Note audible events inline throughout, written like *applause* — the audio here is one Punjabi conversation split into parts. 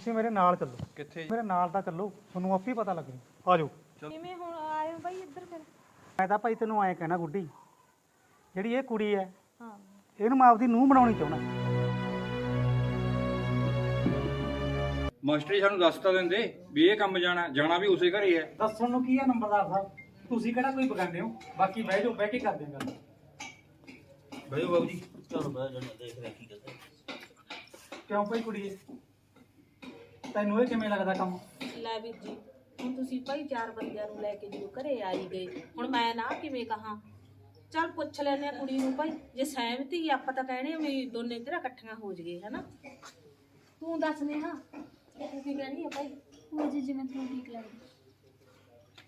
ਤੁਸੀਂ ਮੇਰੇ ਨਾਲ ਚੱਲੋ। ਕਿੱਥੇ? ਮੇਰੇ ਨਾਲ ਤਾਂ ਚੱਲੋ। ਤੁਹਾਨੂੰ ਆਪੇ ਹੀ ਪਤਾ ਲੱਗੂ। ਆ ਜਾਓ। ਕਿਵੇਂ ਹੁਣ ਆਏ ਹੋ ਬਾਈ ਇੱਧਰ ਫਿਰ? ਮੈਂ ਤਾਂ ਭਾਈ ਤੈਨੂੰ ਐਂ ਕਹਿਣਾ ਗੁੱਡੀ ਜਿਹੜੀ ਇਹ ਕੁੜੀ ਹੈ ਹਾਂ। ਇਹਨੂੰ ਮੈਂ ਆਪਦੀ ਨੂੰਹ ਬਣਾਉਣੀ ਚਾਹੁੰਦਾ। ਮਾਸਟਰ ਜੀ ਸਾਨੂੰ ਦੱਸ ਤਾਂ ਦਿੰਦੇ ਵੀ ਇਹ ਕੰਮ ਜਾਣਾ ਜਾਣਾ ਵੀ ਉਸੇ ਘਰੇ ਹੈ। ਦੱਸਣ ਨੂੰ ਕੀ ਹੈ ਨੰਬਰਦਾਰ ਸਾਹਿਬ? ਤੁਸੀਂ ਕਿਹੜਾ ਕੋਈ ਬਗਾਨੇ ਹੋ? ਬਾਕੀ ਬਹਿ ਜਾਓ ਬਹਿ ਕੇ ਕਰਦੇ ਹਾਂ ਗੱਲ। ਬਈ ਬਾਬੂ ਜੀ। ਚਲੋ ਬਹਿ ਜਾਣਾ ਦੇਖ ਰਿਹਾ ਕੀ ਕਰਦੇ ਕਿਉਂ ਭਾਈ ਕੁੜੀਏ? ਤੈਨੂੰ ਇਹ ਕਿਵੇਂ ਲੱਗਦਾ ਕੰਮ? ਲੈ ਵੀਰ ਜੀ ਹੁਣ ਤੁਸੀਂ ਭਾਈ ਚਾਰ ਬੰਦਿਆਂ ਨੂੰ ਲੈ ਕੇ ਜਦੋਂ ਘਰੇ ਆਈ ਗਏ ਹੁਣ ਮੈਂ ਨਾ ਕਿਵੇਂ ਕਹਾਂ? ਚੱਲ ਪੁੱਛ ਲੈਨੇ ਆ ਕੁੜੀ ਨੂੰ ਭਾਈ ਜੇ ਸਹਿਮਤੀ ਆ, ਆਪਾਂ ਤਾਂ ਕਹਿਣੇ ਆ ਵੀ ਦੋਨੇ ਤੇਰਾ ਇਕੱਠੀਆਂ ਹੋ ਜਗੇ ਹਨਾ? ਤੂੰ ਦੱਸ ਨੇਹਾ ਤੂੰ ਕੀ ਕਹਿਣੀ ਆ ਭਾਈ? ਉਹ ਜੀ ਜਿਵੇਂ ਤੁਹਾਨੂੰ ਠੀਕ ਲੱਗਦਾ।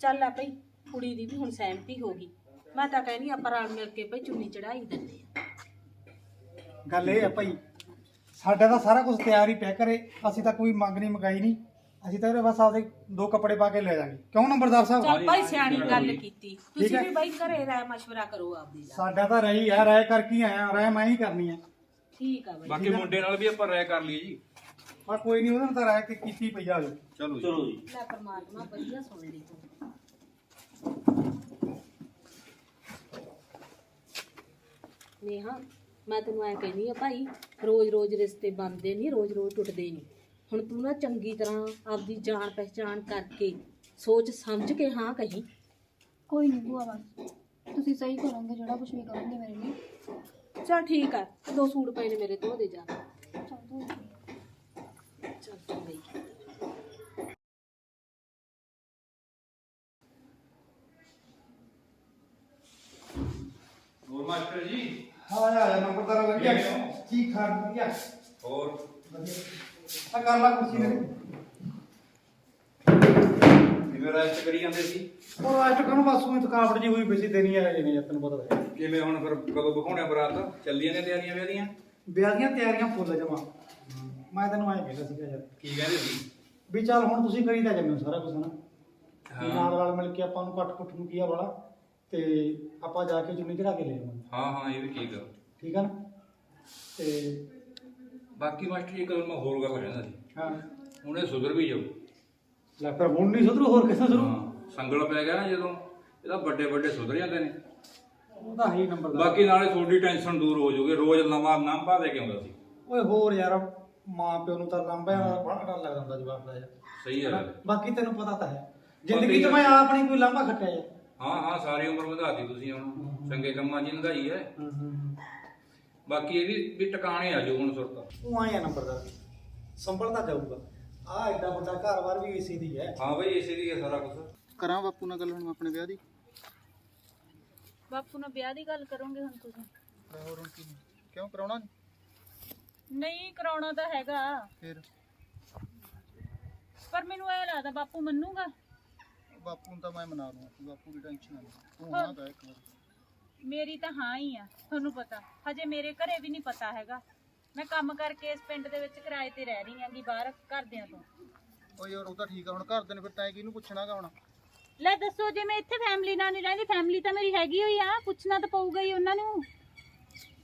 ਚੱਲ ਆ ਭਾਈ ਕੁੜੀ ਦੀ ਵੀ ਹੁਣ ਸਹਿਮਤੀ ਹੋ ਗਈ। ਮੈਂ ਤਾਂ ਕਹਿਣੀ ਆਪਾਂ ਰਲ ਮਿਲ ਕੇ ਭਾਈ ਚੁੰਨੀ ਚੜਾਈ ਦਿੰਦੇ ਆ। ਗੱਲ ਇਹ ਹੈ ਭਾਈ ਸਾਡਾ ਤਾਂ ਸਾਰਾ ਕੁਝ ਤਿਆਰ ਹੀ ਪਿਆ ਕਰੇ ਅਸੀਂ ਤਾਂ ਕੋਈ ਮੰਗ ਨਹੀਂ ਮਗਾਈ ਨਹੀਂ ਅਸੀਂ ਤਾਂ ਬਸ ਆਪਦੇ ਦੋ ਕੱਪੜੇ ਪਾ ਕੇ ਲੈ ਜਾਾਂਗੇ। ਕਿਉਂ ਨੰਬਰਦਾਰ ਸਾਹਿਬ? ਚੱਲ ਭਾਈ ਸਿਆਣੀ ਗੱਲ ਕੀਤੀ। ਤੁਸੀਂ। ਵੀ ਭਾਈ ਘਰੇ ਰਾਏ ਮਸ਼ਵਰਾ ਕਰੋ ਆਪਦੀ ਦਾ ਸਾਡਾ ਤਾਂ ਰਹੀ ਹੈ ਰਾਏ ਕਰਕੇ ਹੀ ਆਇਆ ਰਾਏ ਮੈਂ ਹੀ ਕਰਨੀ ਹੈ ਠੀਕ ਆ ਭਾਈ। ਬਾਕੀ ਮੁੰਡੇ ਨਾਲ ਵੀ ਆਪਾਂ ਰਾਇ ਕਰ ਲਈਏ ਜੀ। ਪਰ ਕੋਈ ਨਹੀਂ ਉਹਨਾਂ ਨੇ ਤਾਂ ਰਾਏ ਕਿ ਕੀਤੀ ਪਈ ਆ। ਜੋ ਚਲੋ ਜੀ। ਚਲੋ ਜੀ। ਲੈ ਪਰਮਾਤਮਾ ਵਧੀਆ ਸੁਣ ਲਈ ਤੂੰ। ਨੇਹਾ। ਮੈਂ ਤੈਨੂੰ ਐ ਕਹਿੰਦੀ ਆ ਭਾਈ ਰੋਜ਼-ਰੋਜ਼ ਰਿਸ਼ਤੇ ਬਣਦੇ ਨਹੀਂ ਰੋਜ਼-ਰੋਜ਼ ਟੁੱਟਦੇ ਨਹੀਂ। ਹੁਣ ਤੂੰ ਨਾ ਚੰਗੀ ਤਰ੍ਹਾਂ ਆਪਦੀ ਜਾਣ ਪਹਿਚਾਣ ਕਰਕੇ ਸੋਚ ਸਮਝ ਕੇ ਹਾਂ ਕਹੀਂ। ਕੋਈ ਨਹੀਂ ਭੂਆ ਬਸ ਤੁਸੀਂ ਸਹੀ ਕਰੋਗੇ ਜਿਹੜਾ ਕੁਝ ਵੀ ਕਰੋਗੇ ਮੇਰੇ ਲਈ। ਚਲ ਠੀਕ ਆ ਦੋ ਸੂਟ ਪਏ ਨੇ ਮੇਰੇ ਧੋ ਦੇ ਜਾ। ਚੱਲ ਤੂੰ ਚੱਲ ਤੂੰ ਗਈ ਹੋਰ ਮਾਸਟਰ ਜੀ ਹਾਂ ਆ ਜਾ ਨੰਬਰਦਾਰ ਵਧੀਆ ਠੀਕ ਠਾਕ ਵਧੀਆ। ਹੋਰ? ਆ ਕਰ ਲਾ ਕੁਰਸੀ ਮੇਰੇ। ਕਿਵੇਂ ਰੈਸਟ ਕਰੀ ਜਾਂਦੇ ਸੀ? ਉਹ ਕਨੂੰ ਬਸ ਉਹ ਥਕਾਵਟ ਜੀ ਹੋਈ ਪਈ ਸੀ ਦੇਣੀ ਹੈ ਜਿਵੇਂ ਤੈਨੂੰ ਪਤਾ ਤਾਂ ਹੈ। ਕਿਵੇਂ ਹੁਣ ਫਿਰ ਕਦੋਂ ਵਿਖਾਉਣੇ ਬਰਾਤ? ਚੱਲੀਆਂ ਨੇ ਤਿਆਰੀਆਂ ਵਿਆਹ ਦੀਆਂ? ਵਿਆਹ ਦੀਆਂ ਤਿਆਰੀਆਂ ਫੁੱਲ ਜਮਾ। ਮੈਂ ਤੈਨੂੰ ਐਂ ਕਹਿੰਦਾ ਸੀਗਾ ਯਾਰ। ਕੀ ਕਹਿੰਦੇ ਸੀ? ਵੀ ਚੱਲ ਹੁਣ ਤੁਸੀਂ ਕਰੀ ਤਾਂ ਜੰਮੇ ਸਾਰਾ ਕੁਝ ਨਾ ਹਾਂ। ਨਾਲ ਨਾਲ ਮਿਲ ਕੇ ਆਪਾਂ ਨੂੰ ਕੱਟ ਕੁੱਟ ਨੂੰ ਕੀਆ ਵਾਲਾ। ਤੇ ਆਪਾਂ ਜਾ ਕੇ ਚੁੰਨੀ ਚੜਾ ਕੇ ਲੈ ਆਵਾਂਗੇ। ਹਾਂ ਹਾਂ ਇਹ ਵੀ ਠੀਕ ਆ। ਠੀਕ ਆ ਨਾ? ਤੇ ਬਾਕੀ ਮਾਸਟਰ ਜੀ ਕਦੋਂ ਮੈਂ ਹੋਰ ਗੱਲ ਕਹਿੰਦਾ ਸੀ। ਹਾਂ। ਹੁਣ ਇਹ ਸੁਧਰ ਵੀ ਜਾਊ ਲੈ ਫਿਰ ਹੁਣ ਨਹੀਂ ਸੁਧਰੂ ਹੋਰ ਕਿੱਥੇ ਸੁਧਰੂ? ਹਾਂ ਸੰਗਲ ਪੈ ਗਿਆ ਨਾ ਜਦੋਂ ਇਹਦਾ ਵੱਡੇ ਵੱਡੇ ਸੁਧਰ ਜਾਂਦੇ ਨੇ ਉਹ ਤਾਂ ਹੈ ਹੀ ਨੰਬਰ ਦਾ ਬਾਕੀ ਨਾਲੇ ਤੁਹਾਡੀ ਟੈਨਸ਼ਨ ਦੂਰ ਹੋ ਜਾਊਗੀ ਰੋਜ਼ ਨਵਾਂ ਨੰਬਾ ਦੇ ਕੇ ਆਉਂਦਾ ਸੀ। ਓਏ ਹੋਰ ਯਾਰ ਮਾਂ ਪਿਓ ਨੂੰ ਤਾਂ ਲੰਬਿਆਂ ਦਾ ਬੜਾ ਡਰ ਲੱਗਦਾ ਹੁੰਦਾ ਜਵਾਬ ਦਾ ਯਾਰ। ਸਹੀ ਹੈ। ਬਾਕੀ ਤੈਨੂੰ ਪਤਾ ਤਾਂ ਹੈ। ਜ਼ਿੰਦਗੀ 'ਚ ਮੈਂ ਆਪ ਨਹੀਂ ਕੋਈ ਲਾਂਭਾ ਖੱਟਿਆ ਯਾਰ। ਹਾਂ ਹਾਂ ਸਾਰੀ ਉਮਰ ਵਧਾਤੀ ਤੁਸੀਂ ਹੁਣ। ਚੰਗੇ ਕੰਮਾਂ 'ਚ ਲੰਘਾਈ ਹੈ। ਬਾਕੀ ਇਹ ਵੀ ਵੀ ਟਿਕਾਣੇ ਆ ਜਾਊ ਹੁਣ ਸੁਰਤ। ਉਹ ਆਇਆ ਨੰਬਰਦਾਰ ਸੰਭਲਦਾ ਜਾਊਗਾ। ਆ ਐਡਾ ਵੱਡਾ ਘਰ-ਬਾਰ ਵੀ ਏਸੀ ਦੀ ਹੈ। ਹਾਂ ਬਈ ਇਸੇ ਦੀ ਹੈ ਸਾਰਾ ਕੁਝ ਕਰਾਂ ਬਾਪੂ ਨਾਲ ਗੱਲ ਹੁਣ ਆਪਣੇ ਵਿਆਹ ਦੀ? ਬਾਪੂ ਨਾਲ ਵਿਆਹ ਦੀ ਗੱਲ ਕਰੋਗੇ ਹੁਣ ਤੁਸੀਂ। ਹੋਰ ਹੁਣ ਕੀ? ਕਿਉਂ ਕਰਾਉਣਾ ਨੀ? ਨਹੀਂ ਕਰਾਉਣਾ ਤਾਂ ਹੈਗਾ। ਫਿਰ? ਪਰ ਮੈਨੂੰ ਇਹ ਲੱਗਦਾ ਬਾਪੂ ਮੰਨੂਗਾ। ਬਾਪੂ ਨੂੰ ਤਾਂ ਮੈਂ ਮਨਾ ਲੂੰ ਬਾਪੂ ਦੀ ਟੈਨਸ਼ਨ ਨਾ ਲੈ। ਤੂੰ ਹਾਂ। ਕਹਿ ਇੱਕ ਵਾਰ। ਮੇਰੀ ਤਾਂ ਹਾਂ ਹੀ ਆ ਤੁਹਾਨੂੰ ਪਤਾ। ਹਜੇ ਮੇਰੇ ਘਰੇ ਵੀ ਨਹੀਂ ਪਤਾ ਹੈਗਾ। ਮੈਂ ਕੰਮ ਕਰਕੇ ਇਸ ਪਿੰਡ ਦੇ ਵਿੱਚ ਕਿਰਾਏ ਤੇ ਰਹਿ ਰਹੀ ਆਂਗੀ ਬਾਹਰ ਘਰਦਿਆਂ ਤੋਂ। ਓ ਯਾਰ ਉਹ ਤਾਂ ਠੀਕ ਆ ਹੁਣ ਘਰ ਦੇ ਨੇ ਫਿਰ ਤੈਂ ਕਿਹਨੂੰ ਪੁੱਛਣਾਗਾ ਹੁਣ? ਲੈ ਦੱਸੋ ਜੇ ਮੈਂ ਇੱਥੇ ਫੈਮਿਲੀ ਨਾਲ ਨਹੀਂ ਰਹਿੰਦੀ ਫੈਮਿਲੀ ਤਾਂ ਮੇਰੀ ਹੈਗੀ ਹੋਈ ਆ ਪੁੱਛਣਾ ਤਾਂ ਪਊਗਾ ਹੀ ਉਹਨਾਂ ਨੂੰ।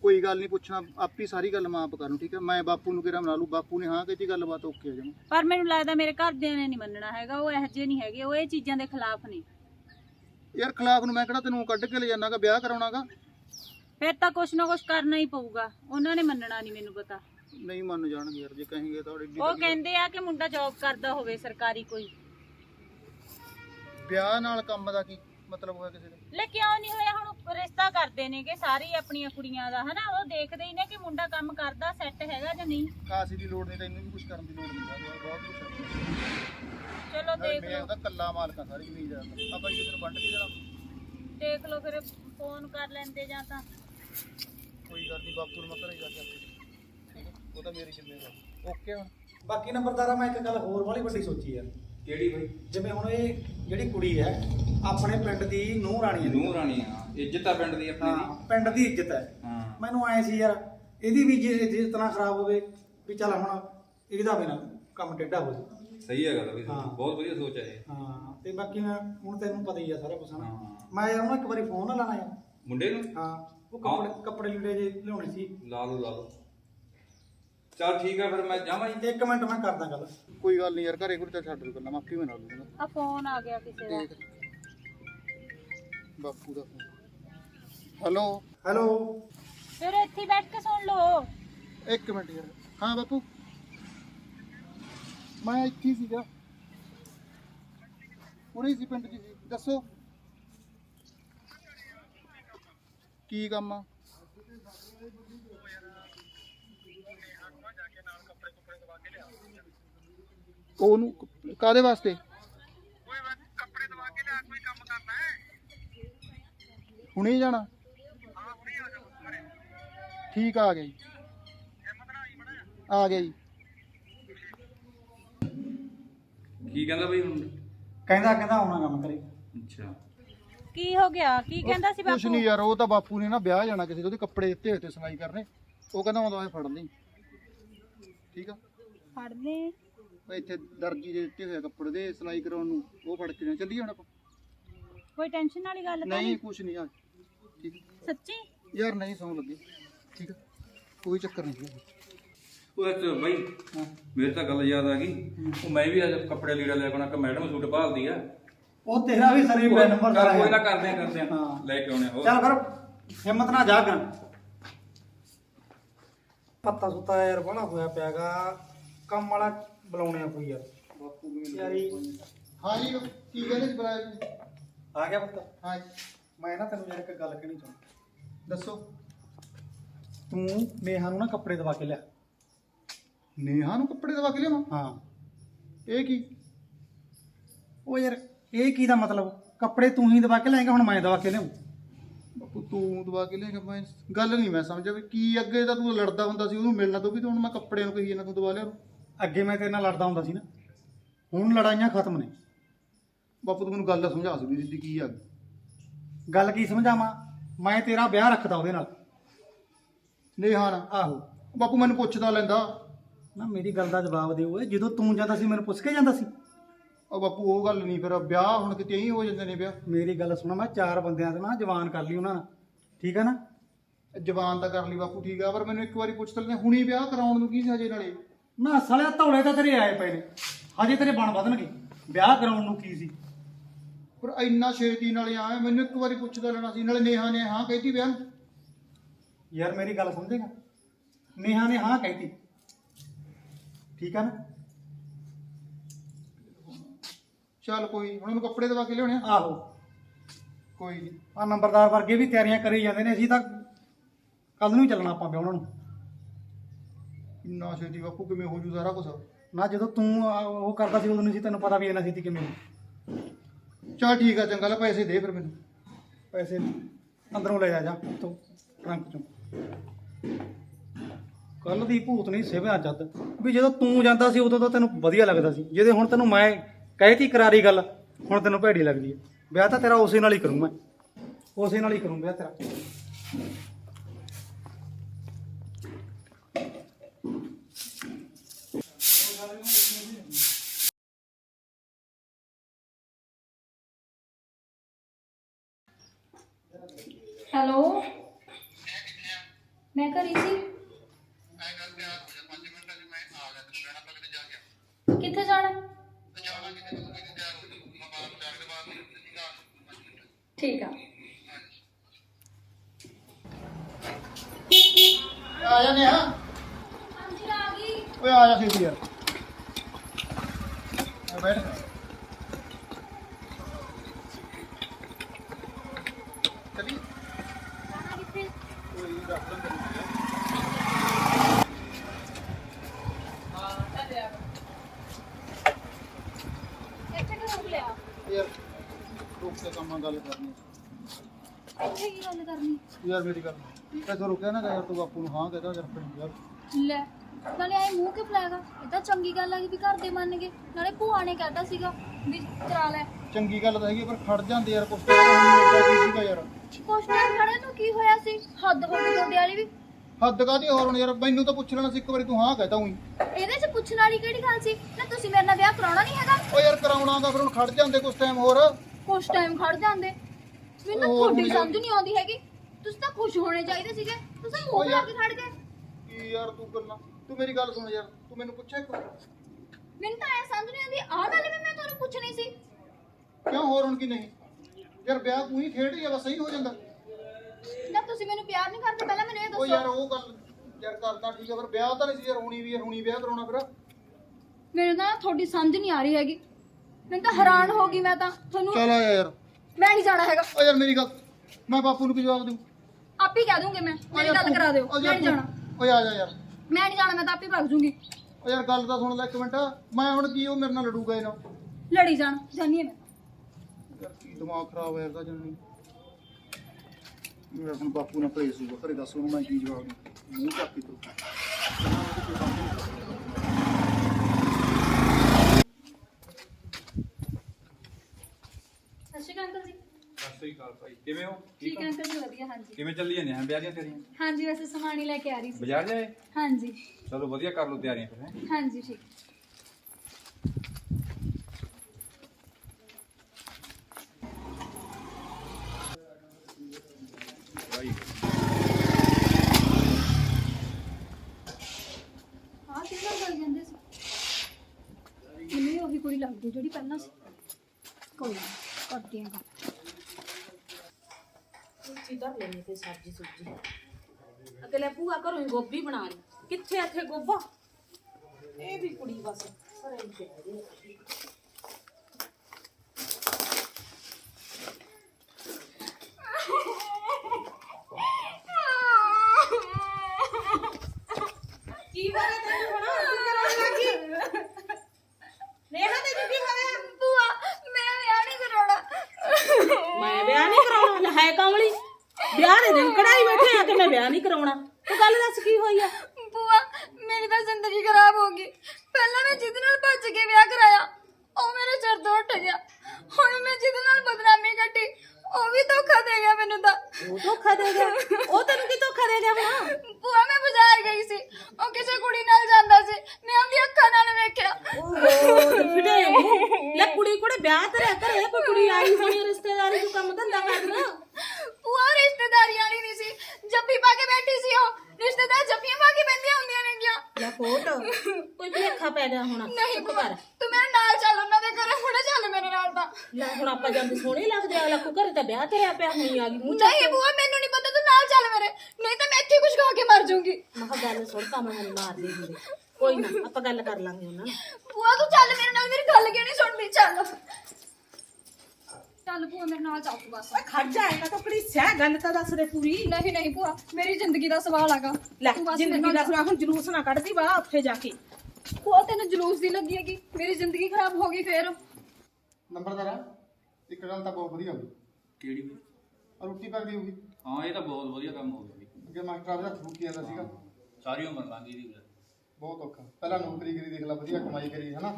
ਕੋਈ ਗੱਲ ਨਹੀਂ ਪੁੱਛਣਾ ਆਪੀ ਸਾਰੀ ਗੱਲ ਮਾਂ ਆਪ ਕਰਨ ਠੀਕ ਹੈ ਮੈਂ ਬਾਪੂ ਨੂੰ ਕਿਹਾ ਮਨਾ ਲੂ ਬਾਪੂ ਨੇ ਹਾਂ ਕਹੀ ਗੱਲਬਾਤ ਓਕੇ ਆ ਜਾਣੀ ਪਰ ਮੈਨੂੰ ਲੱਗਦਾ ਮੇਰੇ ਘਰਦਿਆਂ ਨੇ ਨਹੀਂ ਮੰਨਣਾ ਹੈਗਾ ਉਹ ਇਹੋ ਜਿਹੇ ਨਹੀਂ ਹੈਗੇ ਉਹ ਇਹ ਚੀਜ਼ਾਂ ਦੇ ਖਿਲਾਫ ਨੇ। ਯਾਰ ਖਿਲਾਫ ਨੂੰ ਮੈਂ ਕਿਹੜਾ ਤੈਨੂੰ ਕੱਢ ਕੇ ਲੈ ਜਾਣਾਗਾ ਵਿਆਹ ਕਰਾਉਣਾਗਾ? ਫਿਰ ਤਾਂ ਕੁਛ ਨਾ ਕੁਛ ਕਰਨਾ ਹੀ ਪਊਗਾ। ਉਹਨਾਂ ਨੇ ਮੰਨਣਾ ਨਹੀਂ ਮੈਨੂੰ ਪਤਾ। ਨਹੀਂ ਮੰਨ ਜਾਣਗੇ ਯਾਰ ਜੇ ਕहेंगे ਤਾਂ ਉਹ ਕਹਿੰਦੇ ਆ ਕਿ ਮੁੰਡਾ ਜੌਬ ਕਰਦਾ ਹੋਵੇ ਸਰਕਾਰੀ ਕੋਈ। ਵਿਆਹ ਨਾਲ ਕੰਮ ਦਾ ਕੀ ਮਤਲਬ ਹੋਇਆ ਕਿਸੇ ਦਾ? ਲੈ ਕਿਉਂ ਨਹੀਂ ਹੋਇਆ? ਹੁਣ ਰਿਸ਼ਤਾ ਕਰਦੇ ਨੇਗੇ ਸਾਰੇ ਆਪਣੀਆਂ ਕੁੜੀਆਂ ਦਾ ਹਨਾ? ਉਹ ਦੇਖਦੇ ਹੀ ਨੇ ਕਿ ਮੁੰਡਾ ਕੰਮ ਕਰਦਾ ਸੈੱਟ ਹੈਗਾ ਜਾਂ ਨਹੀਂ। ਕਾਸੀ ਦੀ ਲੋੜ ਨਹੀਂ ਤੈਨੂੰ ਵੀ ਕੁਝ ਕਰਨ ਦੀ ਲੋੜ ਨਹੀਂ ਬਹੁਤ ਕੁਝ ਚਲੋ ਹੈ ਦੇਖ ਮੈਂ ਲਓ। ਉਹਦਾ ਕੱਲਾ ਮਾਲਕ ਆ ਸਾਰੀ ਜ਼ਮੀਨ ਦਾ। ਆਪਾਂ ਕਿਸੇ ਨੂੰ ਵੰਡ ਕੇ ਜਾਣਾ ਦੇਖ ਲਓ ਫਿਰ ਫੋਨ ਕਰ ਲੈਂਦੇ ਜਾਂ ਤਾਂ। ਕੋਈ ਗੱਲ ਨਹੀਂ ਬਾਪੂ ਨੂੰ ਮੈਂ ਘਰੇ ਜਾ ਕੇ ਆਖੂ। ਠੀਕ ਹੈ ਉਹ ਤਾਂ ਮੇਰੀ ਜ਼ਿੰਮੇਵਾਰੀ। ਓਕੇ ਹੁਣ। ਬਾਕੀ ਨੰਬਰਦਾਰਾ ਮੈਂ ਇੱਕ ਗੱਲ ਹੋਰ ਵਾਲੀ ਵੱਡੀ ਸੋਚੀ ਯਾਰ ਕਿਹੜੀ ਬਈ? ਜਿਵੇਂ ਹੁਣ ਇਹ ਜਿਹੜੀ ਕੁੜੀ ਹੈ ਆਪਣੇ ਪਿੰਡ ਦੀ ਨੂੰਹ ਰਾਣੀ ਹੈ ਨੂੰਹ ਰਾਣੀ ਆ ਇੱਜ਼ਤ ਆ ਪਿੰਡ ਦੀ ਆਪਣੀ ਹਾਂ ਪਿੰਡ ਦੀ ਇੱਜ਼ਤ ਹੈ। ਮੈਨੂੰ ਆਏ ਸੀ ਯਾਰ ਇਹਦੀ ਵੀ ਜੇ ਇੱਜ਼ਤ ਨਾ ਖਰਾਬ ਹੋਵੇ ਵੀ ਚੱਲ ਹੁਣ ਇਹਦਾ ਵੀ ਨਾ ਕੰਮ ਟੇਢਾ ਹੋ ਜਾਵੇ। ਸਹੀ ਹੈ ਗੱਲ ਵੀ ਹਾਂ। ਬਹੁਤ ਵਧੀਆ ਸੋਚ ਹੈ ਇਹ। ਹਾਂ ਤੇ ਬਾਕੀ ਮੈਂ ਹੁਣ ਤੈਨੂੰ ਪਤਾ ਹੀ ਆ ਸਾਰਾ ਕੁਝ ਹਾਂ। ਮੈਂ ਯਾਰ ਉਹਨੂੰ ਇੱਕ ਵਾਰੀ ਫੋਨ ਨਾ ਲਾਣਾ ਯਾਰ ਮੁੰਡੇ ਨੂੰ? ਹਾਂ ਉਹ ਕੱਪੜੇ ਕੱਪੜੇ ਲੀੜੇ ਜੇ ਲਿਆਉਣੇ ਸੀ। ਲਾ ਲਓ ਲਾ ਲਓ। ਚਲ ਠੀਕ ਆ ਫਿਰ ਮੈਂ ਜਾਵਾਂ ਜੀ। ਇੱਕ ਮਿੰਟ ਮੈਂ ਕਰਦਾ ਗੱਲ। ਕੋਈ ਗੱਲ ਨਹੀਂ ਯਾਰ ਘਰੇ ਕੋਈ ਤਾਂ ਛੱਡ ਦੂ ਗੱਲਾਂ ਮਾਫੀ ਬਣਾ ਲੂਗਾ ਆ ਫੋਨ ਆ ਗਿਆ ਕਿਸੇ ਦਾ। ਦੇਖ। ਬਾਪੂ ਦਾ ਹੈਲੋ? ਹੈਲੋ। ਫਿਰ ਇੱਥੇ ਹੀ ਬੈਠ ਕੇ ਸੁਣ ਲਓ। ਇੱਕ ਮਿੰਟ ਯਾਰ। ਹਾਂ ਬਾਪੂ। ਮੈਂ ਇੱਥੇ ਹੀ ਸੀਗਾ। ਉਰੇ ਹੀ ਸੀ ਪਿੰਡ 'ਚ ਸੀ ਦੱਸੋ। ਕੀ ਕੰਮ ਆ? ਉਹਨੂੰ ਕਾਦੇ ਵਾਸਤੇ? ਹੁਣੇ ਹੀ ਜਾਣਾ? ਠੀਕ ਆ ਆ ਗਿਆ ਜੀ। ਆ ਗਿਆ ਜੀ। ਕੀ ਕਹਿੰਦਾ ਬਈ ਹੁਣ ਕਹਿੰਦਾ ਕਹਿੰਦਾ ਆਉਣਾ ਕੰਮ ਕਰੇ। ਅੱਛਾ। ਕੀ ਹੋ ਗਿਆ? ਕੀ ਕਹਿੰਦਾ ਸੀ ਕੁਛ ਬਾਪੂ? ਨਹੀਂ ਯਾਰ ਉਹ ਤਾਂ ਬਾਪੂ ਨੇ ਨਾ ਵਿਆਹ ਜਾਣਾ ਕਿਸੇ ਦੇ ਉਹਦੇ ਕੱਪੜੇ ਦਿੱਤੇ ਹੋਏ ਤੇ ਸਿਲਾਈ ਕਰਨੇ। ਉਹ ਕਹਿੰਦਾ ਆਉਂਦਾ ਹੋਇਆ ਫੜ ਲਈ ਠੀਕ ਆ? ਫੜ ਲੈ ਉਹ ਇੱਥੇ ਦਰਜੀ ਦੇ ਦਿੱਤੇ ਹੋਏ ਆ ਕੱਪੜੇ ਦੇ ਸਿਲਾਈ ਕਰਾਉਣ ਨੂੰ ਉਹ ਫੜ ਕੇ ਨਾ ਚੱਲੀਏ ਹੁਣ ਆਪਾਂ। ਕੋਈ ਟੈਨਸ਼ਨ ਵਾਲੀ ਗੱਲ ਤਾਂ ਨਹੀਂ ਨਹੀਂ? ਕੁਛ ਨਹੀਂ ਆ ਠੀਕ ਆ। ਸੱਚੀ? ਯਾਰ ਨਹੀਂ ਸੌਂ ਲੱਗੇ। ਠੀਕ ਆ? ਕੋਈ ਚੱਕਰ ਨਹੀਂ ਜੀ ਉਹ ਤੇ ਬਈ ਮੇਰੇ ਤਾਂ ਗੱਲ ਯਾਦ ਆ ਗਈ। ਉਹ ਮੈਂ ਵੀ ਅੱਜ ਕੱਪੜੇ ਲੀੜਾ ਲੈ ਕੇ ਆਉਣਾ ਕਿ ਮੈਡਮ ਸੂਟ ਭਾਲਦੀ ਆ। ਉਹ ਤੇਰਾ ਵੀ ਸਰੀ ਬੈ ਨੰਬਰ ਦਾ ਕੋਈ ਨਾ ਕਰਦੇ ਆ ਕਰਦੇ ਆ। ਹਾਂ। ਲੈ ਕੇ ਆਉਣੇ ਹੋਰ। ਚੱਲ ਫਿਰ ਹਿੰਮਤ ਨਾ ਜਾ ਕਰ ਪੱਤਾ ਸੁੱਤਾ ਯਾਰ ਬੜਾ ਹੋਇਆ ਪਿਆਗਾ। ਕੰਮ ਵਾਲਾ ਬੁਲਾਉਣੇ ਆ ਕੋਈ ਯਾਰ। ਬਾਪੂ ਵੀ ਯਾਰੀ ਹਾਂ ਜੀ ਕੀ ਕਹਿੰਦੇ ਸੀ ਬੁਲਾਇਆ ਜੀ? ਆ ਗਿਆ ਪੱਤਾ। ਹਾਂ ਜੀ। ਮੈਂ ਨਾ ਤੈਨੂੰ ਯਾਰ ਇੱਕ ਗੱਲ ਕਹਿਣੀ ਚਾਹੁੰਦਾ। ਦੱਸੋ। ਤੂੰ ਨੇਹਾ ਨੂੰ ਨਾ ਕੱਪੜੇ ਦਵਾ ਕੇ ਲਿਆ। ਨੇਹਾ ਨੂੰ ਕੱਪੜੇ ਦਵਾ ਕੇ ਲਿਆਵਾਂ? ਹਾਂ। ਇਹ ਕੀ? ਉਹ ਯਾਰ ਇਹ ਕੀ ਦਾ ਮਤਲਬ? ਕੱਪੜੇ ਤੂੰ ਹੀ ਦਵਾ ਕੇ ਲਿਆਏਂਗਾ ਹੁਣ ਮੈਂ ਦਵਾ ਕੇ ਲਿਆਉਂ ਬਾਪੂ ਤੂੰ ਦਵਾ ਕੇ ਲਿਆਗਾ ਮੈਂ ਗੱਲ ਨਹੀਂ ਮੈਂ ਸਮਝਿਆ ਵੀ ਕੀ ਅੱਗੇ ਤਾਂ ਤੂੰ ਲੜਦਾ ਹੁੰਦਾ ਸੀ ਉਹਨੂੰ ਮਿਲਣਾ ਤੂੰ ਵੀ ਤੇ ਹੁਣ ਮੈਂ ਕੱਪੜਿਆਂ ਨੂੰ ਕਹੀ ਜਾਂਦਾ ਤੂੰ ਦਵਾ ਲਿਆ ਅੱਗੇ ਮੈਂ ਤੇਰੇ ਨਾਲ ਲੜਦਾ ਹੁੰਦਾ ਸੀ ਨਾ। ਹੁਣ ਲੜਾਈਆਂ ਖਤਮ ਨੇ। ਬਾਪੂ ਤੂੰ ਮੈਨੂੰ ਗੱਲ ਸਮਝਾ ਸਕਦੀ ਸਿੱਧੀ ਕੀ ਆ ਗੱਲ ਕੀ ਸਮਝਾਵਾਂ? ਮੈਂ ਤੇਰਾ ਵਿਆਹ ਰੱਖਦਾ ਉਹਦੇ ਨਾਲ। ਨੇਹਾ ਨਾ ਆਹੋ। ਬਾਪੂ ਮੈਨੂੰ ਪੁੱਛਦਾ ਲੈਂਦਾ। ਨਾ ਮੇਰੀ ਗੱਲ ਦਾ ਜਵਾਬ ਦੇ ਓਏ ਜਦੋਂ ਤੂੰ ਜਾਂਦਾ ਸੀ ਮੈਨੂੰ ਪੁੱਛ ਕੇ ਜਾਂਦਾ ਸੀ। ਉਹ ਬਾਪੂ ਉਹ ਗੱਲ ਨਹੀਂ ਫਿਰ ਵਿਆਹ ਹੁਣ ਕਿਤੇ ਹੀ ਹੋ ਜਾਂਦੇ ਨੇ ਵਿਆਹ। ਮੇਰੀ ਗੱਲ ਸੁਣ ਮੈਂ ਚਾਰ ਬੰਦਿਆਂ ਦੇ ਨਾ ਜਵਾਨ ਕਰ ਲਈ ਉਹਨਾਂ ਨਾਲ ਠੀਕ ਆ ਨਾ? ਜਵਾਨ ਤਾਂ ਕਰ ਲਈ ਬਾਪੂ ਠੀਕ ਆ ਪਰ ਮੈਨੂੰ ਇੱਕ ਵਾਰੀ ਪੁੱਛ ਤਾਂ ਹੁਣੀ ਵਿਆਹ ਕਰਾਉਣ ਨੂੰ ਕੀ ਸੀ ਹਜੇ ਨਾਲੇ? ਨਾ ਸਾਲਿਆ ਧੌਲੇ ਤਾਂ ਤੇਰੇ ਆਏ ਪਏ ਨੇ ਹਜੇ ਤੇਰੇ ਬਣ ਵਧਣਗੇ। ਵਿਆਹ ਕਰਾਉਣ ਨੂੰ ਕੀ ਸੀ? ਪਰ ਇੰਨਾ ਛੇਤੀ ਨਾਲੇ ਆਇਆ ਮੈਨੂੰ ਇੱਕ ਵਾਰੀ ਪੁੱਛਦਾ ਲੈਣਾ ਸੀ ਨਾਲੇ ਨੇਹਾ ਨੇ ਹਾਂ ਕਹਿਤੀ ਵਿਆਹ ਨੂੰ। ਯਾਰ ਮੇਰੀ ਗੱਲ ਸਮਝੇਗਾ? ਨੇਹਾ ਨੇ ਹਾਂ ਕਹਿਤੀ। ਠੀਕ ਆ ਨਾ? ਚੱਲ ਕੋਈ ਹੁਣ ਉਹਨੂੰ ਕੱਪੜੇ ਦਵਾ ਕੇ ਲਿਆਉਣੇ ਆ। ਆਹੋ। ਕੋਈ ਨਹੀਂ ਆ ਨੰਬਰਦਾਰ ਵਰਗੇ ਵੀ ਤਿਆਰੀਆਂ ਕਰੀ ਜਾਂਦੇ ਨੇ ਅਸੀਂ ਤਾਂ ਕੱਲ ਨੂੰ ਹੀ ਚੱਲਣਾ ਆਪਾਂ ਵਿਆਹ ਉਹਨਾਂ ਨੂੰ। ਇੰਨਾ ਛੇਤੀ ਬਾਪੂ ਕਿਵੇਂ ਹੋ ਜੂ ਸਾਰਾ ਕੁਝ ਨਾ ਜਦੋਂ ਤੂੰ ਆ, ਉਹ ਕਰਦਾ ਸੀ ਉਦੋਂ ਨਹੀਂ ਸੀ ਤੈਨੂੰ ਪਤਾ ਵੀ ਇਹਨਾਂ ਸੀ ਕਿਵੇਂ ਚੱਲ ਠੀਕ ਆ ਚੰਗਾ ਲੈ ਪੈਸੇ ਦੇ ਫਿਰ ਮੈਨੂੰ। ਪੈਸੇ ਅੰਦਰੋਂ ਲੈ ਜਾ ਜਾ ਤੋਂ ਟਰੰਕ ਚੋਂ। ਕੱਲ ਦੀ ਭੂਤ ਨਹੀਂ ਸਿਵਿਆ ਜਦ। ਵੀ ਜਦੋਂ ਤੂੰ ਜਾਂਦਾ ਸੀ, ਉਦੋਂ ਤਾਂ ਤੈਨੂੰ ਵਧੀਆ ਲੱਗਦਾ ਸੀ। ਜਿਹਦੇ ਹੁਣ ਤੈਨੂੰ ਮੈਂ ਕਹਿਤੀ ਕਰਾਰੀ ਗੱਲ, ਹੁਣ ਤੈਨੂੰ ਭੈੜੀ ਲੱਗਦੀ ਹੈ। ਵਿਆਹ ਤਾਂ ਤੇਰਾ ਉਸੇ ਨਾਲ ਹੀ ਕਰੂੰ ਮੈਂ। ਉਸੇ ਨਾਲ ਹੀ ਕਰੂੰ ਵਿਆਹ ਤੇਰਾ। ਹੈਲੋ। ਮੈਂ ਘਰੀ ਸੀ? ਕਿੱਥੇ ਜਾਣਾ? ਠੀਕ ਆ। ਆ ਜਾ ਨੇਹਾ ਹਾਂਜੀ ਆ। ਗਈ ਓਏ ਆ ਜਾ ਛੇਤੀ ਯਾਰ। ਆ ਬੈਠ। ਚਲੀ। ਕਿੱਥੇ ਇੱਥੇ ਕਿ ਰੁਕ ਲਿਆ ਯਾਰ ਰੁਕ ਕੇ ਕੰਮਾਂ ਗੱਲ ਕਰਨੀ। ਇੱਥੇ ਕੀ ਗੱਲ ਕਰਨੀ? ਯਾਰ ਮੇਰੀ ਗੱਲ ਤੇ ਰੁਕਿਆ ਨਾ ਯਾਰ ਤੂੰ ਬਾਪੂ ਨੂੰ ਹਾਂ ਕਹਦਾ ਯਾਰ ਆਪਣੀ ਯਾਰ ਲੈ ਨਾਲੇ ਆਏ ਮੂੰਹ ਕਿ ਫਲਾਗਾ ਇਹ ਤਾਂ ਚੰਗੀ ਗੱਲ ਆ ਕਿ ਵੀ ਘਰ ਦੇ ਮੰਨ ਗਏ। ਨਾਲੇ ਭੂਆ ਨੇ ਕਹਿਤਾ ਸੀਗਾ ਵੀ ਕਰਾ ਲੈ। ਚੰਗੀ ਗੱਲ ਤਾਂ ਹੈਗੀ ਪਰ ਖੜ ਜਾਂਦੇ ਯਾਰ ਕੁਛ ਤਾਂ ਏਡਾ ਕੀ ਸੀਗਾ ਯਾਰ? ਟਾਈਮ ਖੜੇ ਨੂੰ ਕੀ ਹੋਇਆ ਸੀ? ਹੱਦ ਹੋ ਗਈ ਤੁਹਾਡੇ ਵਾਲੀ ਵੀ। ਹੱਦ ਕਾਦੀ ਹੋਰ ਹੁਣ ਯਾਰ? ਮੈਨੂੰ ਤਾਂ ਪੁੱਛ ਲੈਣਾ ਸੀ ਇੱਕ ਵਾਰੀ ਤੂੰ ਹਾਂ ਕਹਤਾ ਹੂੰ ਇਹਦੇ 'ਚ ਪੁੱਛਣ ਵਾਲੀ ਕਿਹੜੀ ਗੱਲ ਸੀ? ਨਾ ਤੁਸੀਂ ਮੇਰੇ ਨਾਲ ਵਿਆਹ ਕਰਾਉਣਾ ਨਹੀਂ ਹੈਗਾ। ਓ ਯਾਰ ਕਰਾਉਣਾਗਾ ਫਿਰ ਹੁਣ ਖੜ ਜਾਂਦੇ ਕੁਛ ਟਾਈਮ ਹੋਰ। ਕੁਛ ਟਾਈਮ ਖੜ ਜਾਂਦੇ। ਮੈਨੂੰ ਹੋਰ ਤੁਹਾਡੀ ਹੁਣ ਸਮਝ ਨਹੀਂ ਆਉਂਦੀ ਹੈਗੀ। ਤੁਸੀਂ ਤਾਂ ਖੁਸ਼ ਹੋਣੇ ਚਾਹੀਦੇ ਸੀਗੇ। ਤੁਸੀਂ ਮੂੰਹ ਓ ਬਣਾ ਯਾਰ। ਕੇ ਖੜ ਗਏ। ਕੀ ਯਾਰ ਤੂੰ ਗੱਲਾਂ? ਤੂੰ ਮੇਰੀ ਗੱਲ ਸੁਣ ਯਾਰ। ਤੂੰ ਮੈਨੂੰ ਪੁੱਛਿਆ ਇੱਕ ਵਾਰ। ਮੈਨੂੰ ਤਾਂ ਐ ਸਮਝ ਨਹੀਂ ਆਉਂਦੀ। ਆਹ ਗੱਲ ਵੀ ਮੈਂ ਤੁਹਾਨੂੰ ਪੁੱਛਣੀ ਸੀ। ਕਿਉਂ ਹੋਰ ਹੁਣ ਕੀ ਨਹੀਂ? ਯਾਰ ਵਿਆਹ ਤੂੰ ਹੀ ਖੇਡ ਗਿਆ ਬਸ ਸਹੀ ਹੋ ਜਾਂਦਾ। ਜਦ ਤੁਸੀਂ ਮੈਨੂੰ ਪਿਆਰ ਨਹੀਂ ਕਰਦੇ ਪਹਿਲਾਂ ਮੈਨੂੰ ਇਹ ਉਹ ਯਾਰ ਦੱਸੋ ਉਹ ਗੱਲ ਯਾਰ ਕਰਦਾ ਠੀਕ ਆ ਪਰ ਵਿਆਹ ਤਾਂ ਨਹੀਂ ਸੀ ਯਾਰ ਹੋਣੀ ਵੀ ਯਾਰ ਹੁਣੀ ਵਿਆਹ ਕਰਾਉਣਾ ਫਿਰ। ਮੈਨੂੰ ਤਾਂ ਤੁਹਾਡੀ ਸਮਝ ਨਹੀਂ ਆ ਰਹੀ ਹੈਗੀ। ਮੈਨੂੰ ਤਾਂ ਹੈਰਾਨ ਹੋ ਗਈ ਮੈਂ ਤਾਂ। ਤੁਹਾਨੂੰ ਚੱਲ ਯਾਰ। ਮੈਂ ਨਹੀਂ ਜਾਣਾ ਹੈਗਾ। ਓ ਯਾਰ ਮੇਰੀ ਗੱਲ ਮੈਂ ਬਾਪੂ ਨੂੰ ਕੀ ਜਵਾਬ ਦੂੰ ਆਪ ਹੀ ਕਹਿ ਦੂੰਗੀ ਮੈਂ। ਮੇਰੀ ਗੱਲ ਕਰਾ ਦਿਓ। ਮੈਂ ਨਹੀਂ ਜਾਣਾ। ਓਏ ਆ ਜਾ ਯਾਰ। ਮੈਂ ਨਹੀਂ ਜਾਣਾ ਮੈਂ ਤਾਂ ਆਪ ਹੀ ਭੱਜ ਜੂੰਗੀ। ਓ ਯਾਰ ਗੱਲ ਤਾਂ ਸੁਣ ਲੈ ਇੱਕ ਮਿੰਟ। ਮੈਂ ਹੁਣ ਕੀ ਉਹ ਮੇਰੇ ਨਾਲ ਲੜੂਗਾ ਇਹਨਾਂ? ਲੜੀ ਜਾਣਾ। ਜਾਨੀ ਮੈਂ। ਯਾਰ ਕੀ ਦਿਮਾਗ ਖਰਾਬ ਹੋਇਆ ਇਹਦਾ ਜਨ ਮੇਰਾ ਹੁਣ ਬਾਪੂ ਨਾਲ ਭੇਜ ਦੂਗਾ ਘਰੇ ਦੱਸ ਉਹਨੂੰ ਮੈਂ ਕੀ ਜਵਾਬ ਦੂੰ ਮੂੰਹ ਚੱਕ ਕੇ ਤੂੰ ਸਤਿ ਸ਼੍ਰੀ ਅਕਾਲ ਅੰਕਲ ਜੀ ਸਤਿ ਸ੍ਰੀ ਅਕਾਲ ਭਾਈ ਕਿਵੇਂ ਹੋ ਠੀਕ ਹੈ ਅੰਕਲ ਜੀ ਵਧੀਆ ਹਾਂਜੀ ਕਿਵੇਂ ਚੱਲੀ ਜਾਂਦੇ ਆ ਵਿਆਹ ਦੀਆਂ ਤਿਆਰੀਆਂ? ਹਾਂਜੀ ਵੈਸੇ ਸਮਾਨ ਹੀ ਲੈ ਕੇ ਆ ਰਹੀ ਸੀ। ਬਾਜ਼ਾਰ ਜਾਏ? ਹਾਂਜੀ। ਚਲੋ ਵਧੀਆ ਕਰ ਲਓ ਤਿਆਰੀਆਂ ਫਿਰ ਹੈਂ। ਹਾਂਜੀ ਠੀਕ ਹਾਂ ਕਿਹਨਾਂ ਗੱਲ ਜਾਂਦੇ ਸੀ ਮੈਨੂੰ ਵੀ ਉਹੀ ਕੁੜੀ ਲੱਗਦੀ ਜਿਹੜੀ ਪਹਿਲਾਂ ਸੀ ਕੋਈ ਨਾ ਕਰਦੀ ਆਂ ਗੱਲ ਸੂਚੀ ਧਰ ਲੈਣੀ ਤੇ ਸਬਜ਼ੀ ਸੁਬਜੀ ਅਗਲੇ ਭੂਆ ਘਰੋਂ ਹੀ ਗੋਭੀ ਬਣਾ ਲਈ। ਕਿੱਥੇ ਇੱਥੇ ਗੋਭਾ? ਇਹ ਵੀ ਕੁੜੀ ਬਸ। ਹੀ ਕੀ ਤੂੰ ਲੱਗੀ। ਨੇਹਾ ਕੀ ਹੋਇਆ ਮੈਂ ਵਿਆਹ ਨਹੀਂ ਕਰਾਉਣਾ। ਮੈਂ ਵਿਆਹ ਨਹੀਂ ਕਰਾਉਣਾ ਲੈ ਹੈ ਕਮਲੀ। ਵਿਆਹ ਦੇ ਦਿਨ ਕਢਾਈ ਬੈਠੇ ਆ ਕਿ ਮੈਂ ਵਿਆਹ ਨਹੀਂ ਕਰਾਉਣਾ? ਗੱਲ ਦੱਸ ਕੀ ਹੋਈ ਆ? ਬੁਆ ਮੇਰੀ ਤਾਂ ਜ਼ਿੰਦਗੀ ਖਰਾਬ ਹੋ ਗਈ। ਪਹਿਲਾਂ ਮੈਂ ਜਿਹਦੇ ਨਾਲ ਭੱਜ ਕੇ ਵਿਆਹ ਕਰਾਇਆ ਉਹ ਮੇਰੇ ਸਿਰ ਤੋਂ ਉੱਠ ਗਿਆ। ਹੁਣ ਮੈਂ ਜਿਹਦੇ ਨਾਲ ਬਦਨਾਮੀ ਕੱਟੀ ਉਹ ਵੀ ਧੋਖਾ ਦੇ ਗਿਆ ਮੈਨੂੰ ਤਾਂ। ਉਹ ਧੋਖਾ ਦੇ ਗਿਆ? ਉਹ ਤੈਨੂੰ ਕੀ ਧੋਖਾ ਦੇ ਗਿਆ ਬਣਾ ਬੁਆ ਮੈਂ ਬਾਜ਼ਾਰ ਗਈ ਸੀ। ਉਹ ਕਿਸੇ ਕੁੜੀ ਨਾਲ ਜਾਂਦਾ ਸੀ। ਮੈਂ ਆਪਣੀ ਅੱਖਾਂ ਨਾਲ ਵੇਖਿਆ। ਓਹ ਲੈ ਕੁੜੀ ਕੋਲੇ ਵਿਆਹ ਤੇ ਰਹਿ ਘਰੇ ਕੋਈ ਕੁੜੀ ਆਈ ਹੋਣੀ ਰਿਸ਼ਤੇਦਾਰੀ ਤੂੰ ਕੰਮ ਧੰਦਾ ਕਰਨਾ। ਬੁਆ ਰਿਸ਼ਤੇਦਾਰੀ ਵਾਲੀ ਨਹੀਂ ਸੀ। ਜੱਫੀ ਪਾ ਕੇ ਬੈਠੀ ਸੀ ਉਹ। ਰਿਸ਼ਤੇਦਾਰ ਜੱਫੀਆਂ ਪਾ ਕੇ ਬੰਦੀਆਂ ਹੁੰਦੀਆਂ ਨੇ ਕਿਆ ਲੈ ਕੋਟ? ਕੋਈ ਭਲੇਖਾ ਪੈ ਗਿਆ ਹੋਣਾ ਨਹੀਂ ਚੁੱਪ ਤੂੰ ਮੇਰੇ ਨਾਲ ਚੱਲ ਉਹਨਾਂ ਦੇ ਘਰੇ ਹੁਣੇ ਚੱਲ ਮੇਰੇ ਨਾਲ ਤਾਂ। ਲੈ ਹੁਣ ਆਪਾਂ ਜਾਂਦੇ ਸੋਹਣੇ ਲੱਗਦੇ ਆ ਲੱਕੂ ਘਰੇ ਤਾਂ ਵਿਆਹ ਤੇ ਰਿਆ ਪਿਆ ਹੋਣੀ ਆ ਗਈ ਮੂੰਹ ਨਹੀਂ ਬੁਆ ਮੈਨੂੰ ਨਹੀਂ ਪਤਾ ਤੂੰ ਨਾਲ ਚੱਲ ਮੇਰੇ। ਨਹੀਂ ਤਾਂ ਮੈਂ ਇੱਥੇ ਕੁਝ ਖਾ ਕੇ ਮਰ ਜਾਊਂਗੀ। ਮਹਾ ਗੱਲ ਸੁਣ ਕੰਮ ਮੈਨੂੰ ਮਾਰ ਦੇ ਹੁੰਦੇ। ਕੋਈ ਨਾ ਆਪਾਂ ਗੱਲ ਕਰ ਲਾਂਗੇ ਉਹਨਾਂ ਨਾਲ। ਬੁਆ ਤੂੰ ਚੱਲ ਮੇਰੇ ਨਾਲ ਮੇਰੀ ਗੱਲ ਕਿਉਂ ਨਹੀਂ ਸੁਣਦੀ ਚੱਲ। ਚੱਲ ਬੁਆ ਮੇਰੇ ਨਾਲ ਚੱਲ ਤੂੰ ਬਸ। ਓਏ ਖੜ ਜਾਏਗਾ ਤਾਂ ਕੁੜੀ ਸਹਿ ਗੱਲ ਤਾਂ ਦੱਸ ਦੇ ਪੂਰੀ। ਨਹੀਂ ਨਹੀਂ ਬੁਆ ਮੇਰੀ ਜ਼ਿੰਦਗੀ ਦਾ ਸਵਾਲ ਹੈਗਾ। ਲੈ ਤੂੰ ਬਸ ਜ਼ਿੰਦਗੀ ਮੇਰੇ ਦਾ ਨਾਲ ਸੁਣਾ ਹੁਣ ਜਲੂਸ ਨਾ ਕੱਢਦੀ ਬਾਹਰ ਉੱਥੇ ਜਾ ਕੇ। ਬੁਆ ਤੈਨੂੰ ਜਲੂਸ ਦੀ ਲੱਗੀ ਹੈਗੀ। ਮੇਰੀ ਜ਼ਿੰਦਗੀ ਖਰਾਬ ਹੋ ਗਈ ਫੇਰ। ਨੰਬਰਦਾਰ ਇੱਕ ਗੱਲ ਤਾਂ ਬਹੁਤ ਵਧੀਆ ਹੋਈ ਕਿਹੜੀ? ਵੀ? ਰੋਟੀ ਪੱਕਦੀ ਹੋਊਗੀ ਹਾਂ ਇਹ ਤਾਂ ਬਹੁਤ ਵਧੀਆ ਕੰਮ ਹੋ ਗਿਆ ਵੀ ਅੱਗੇ ਮਾਸਟਰ ਆਪਦਾ ਹੱਥ ਰੋਟੀ ਆਂਦਾ ਸੀਗਾ। ਸਾਰੀ ਉਮਰ ਲੰਘ ਗਈ ਦੀ ਬਹੁਤ ਔਖਾ। ਪਹਿਲਾਂ ਨੌਕਰੀ ਕਰੀ ਦੇਖ ਲਾ ਵਧੀਆ ਕਮਾਈ ਕਰੀ ਹਨਾ?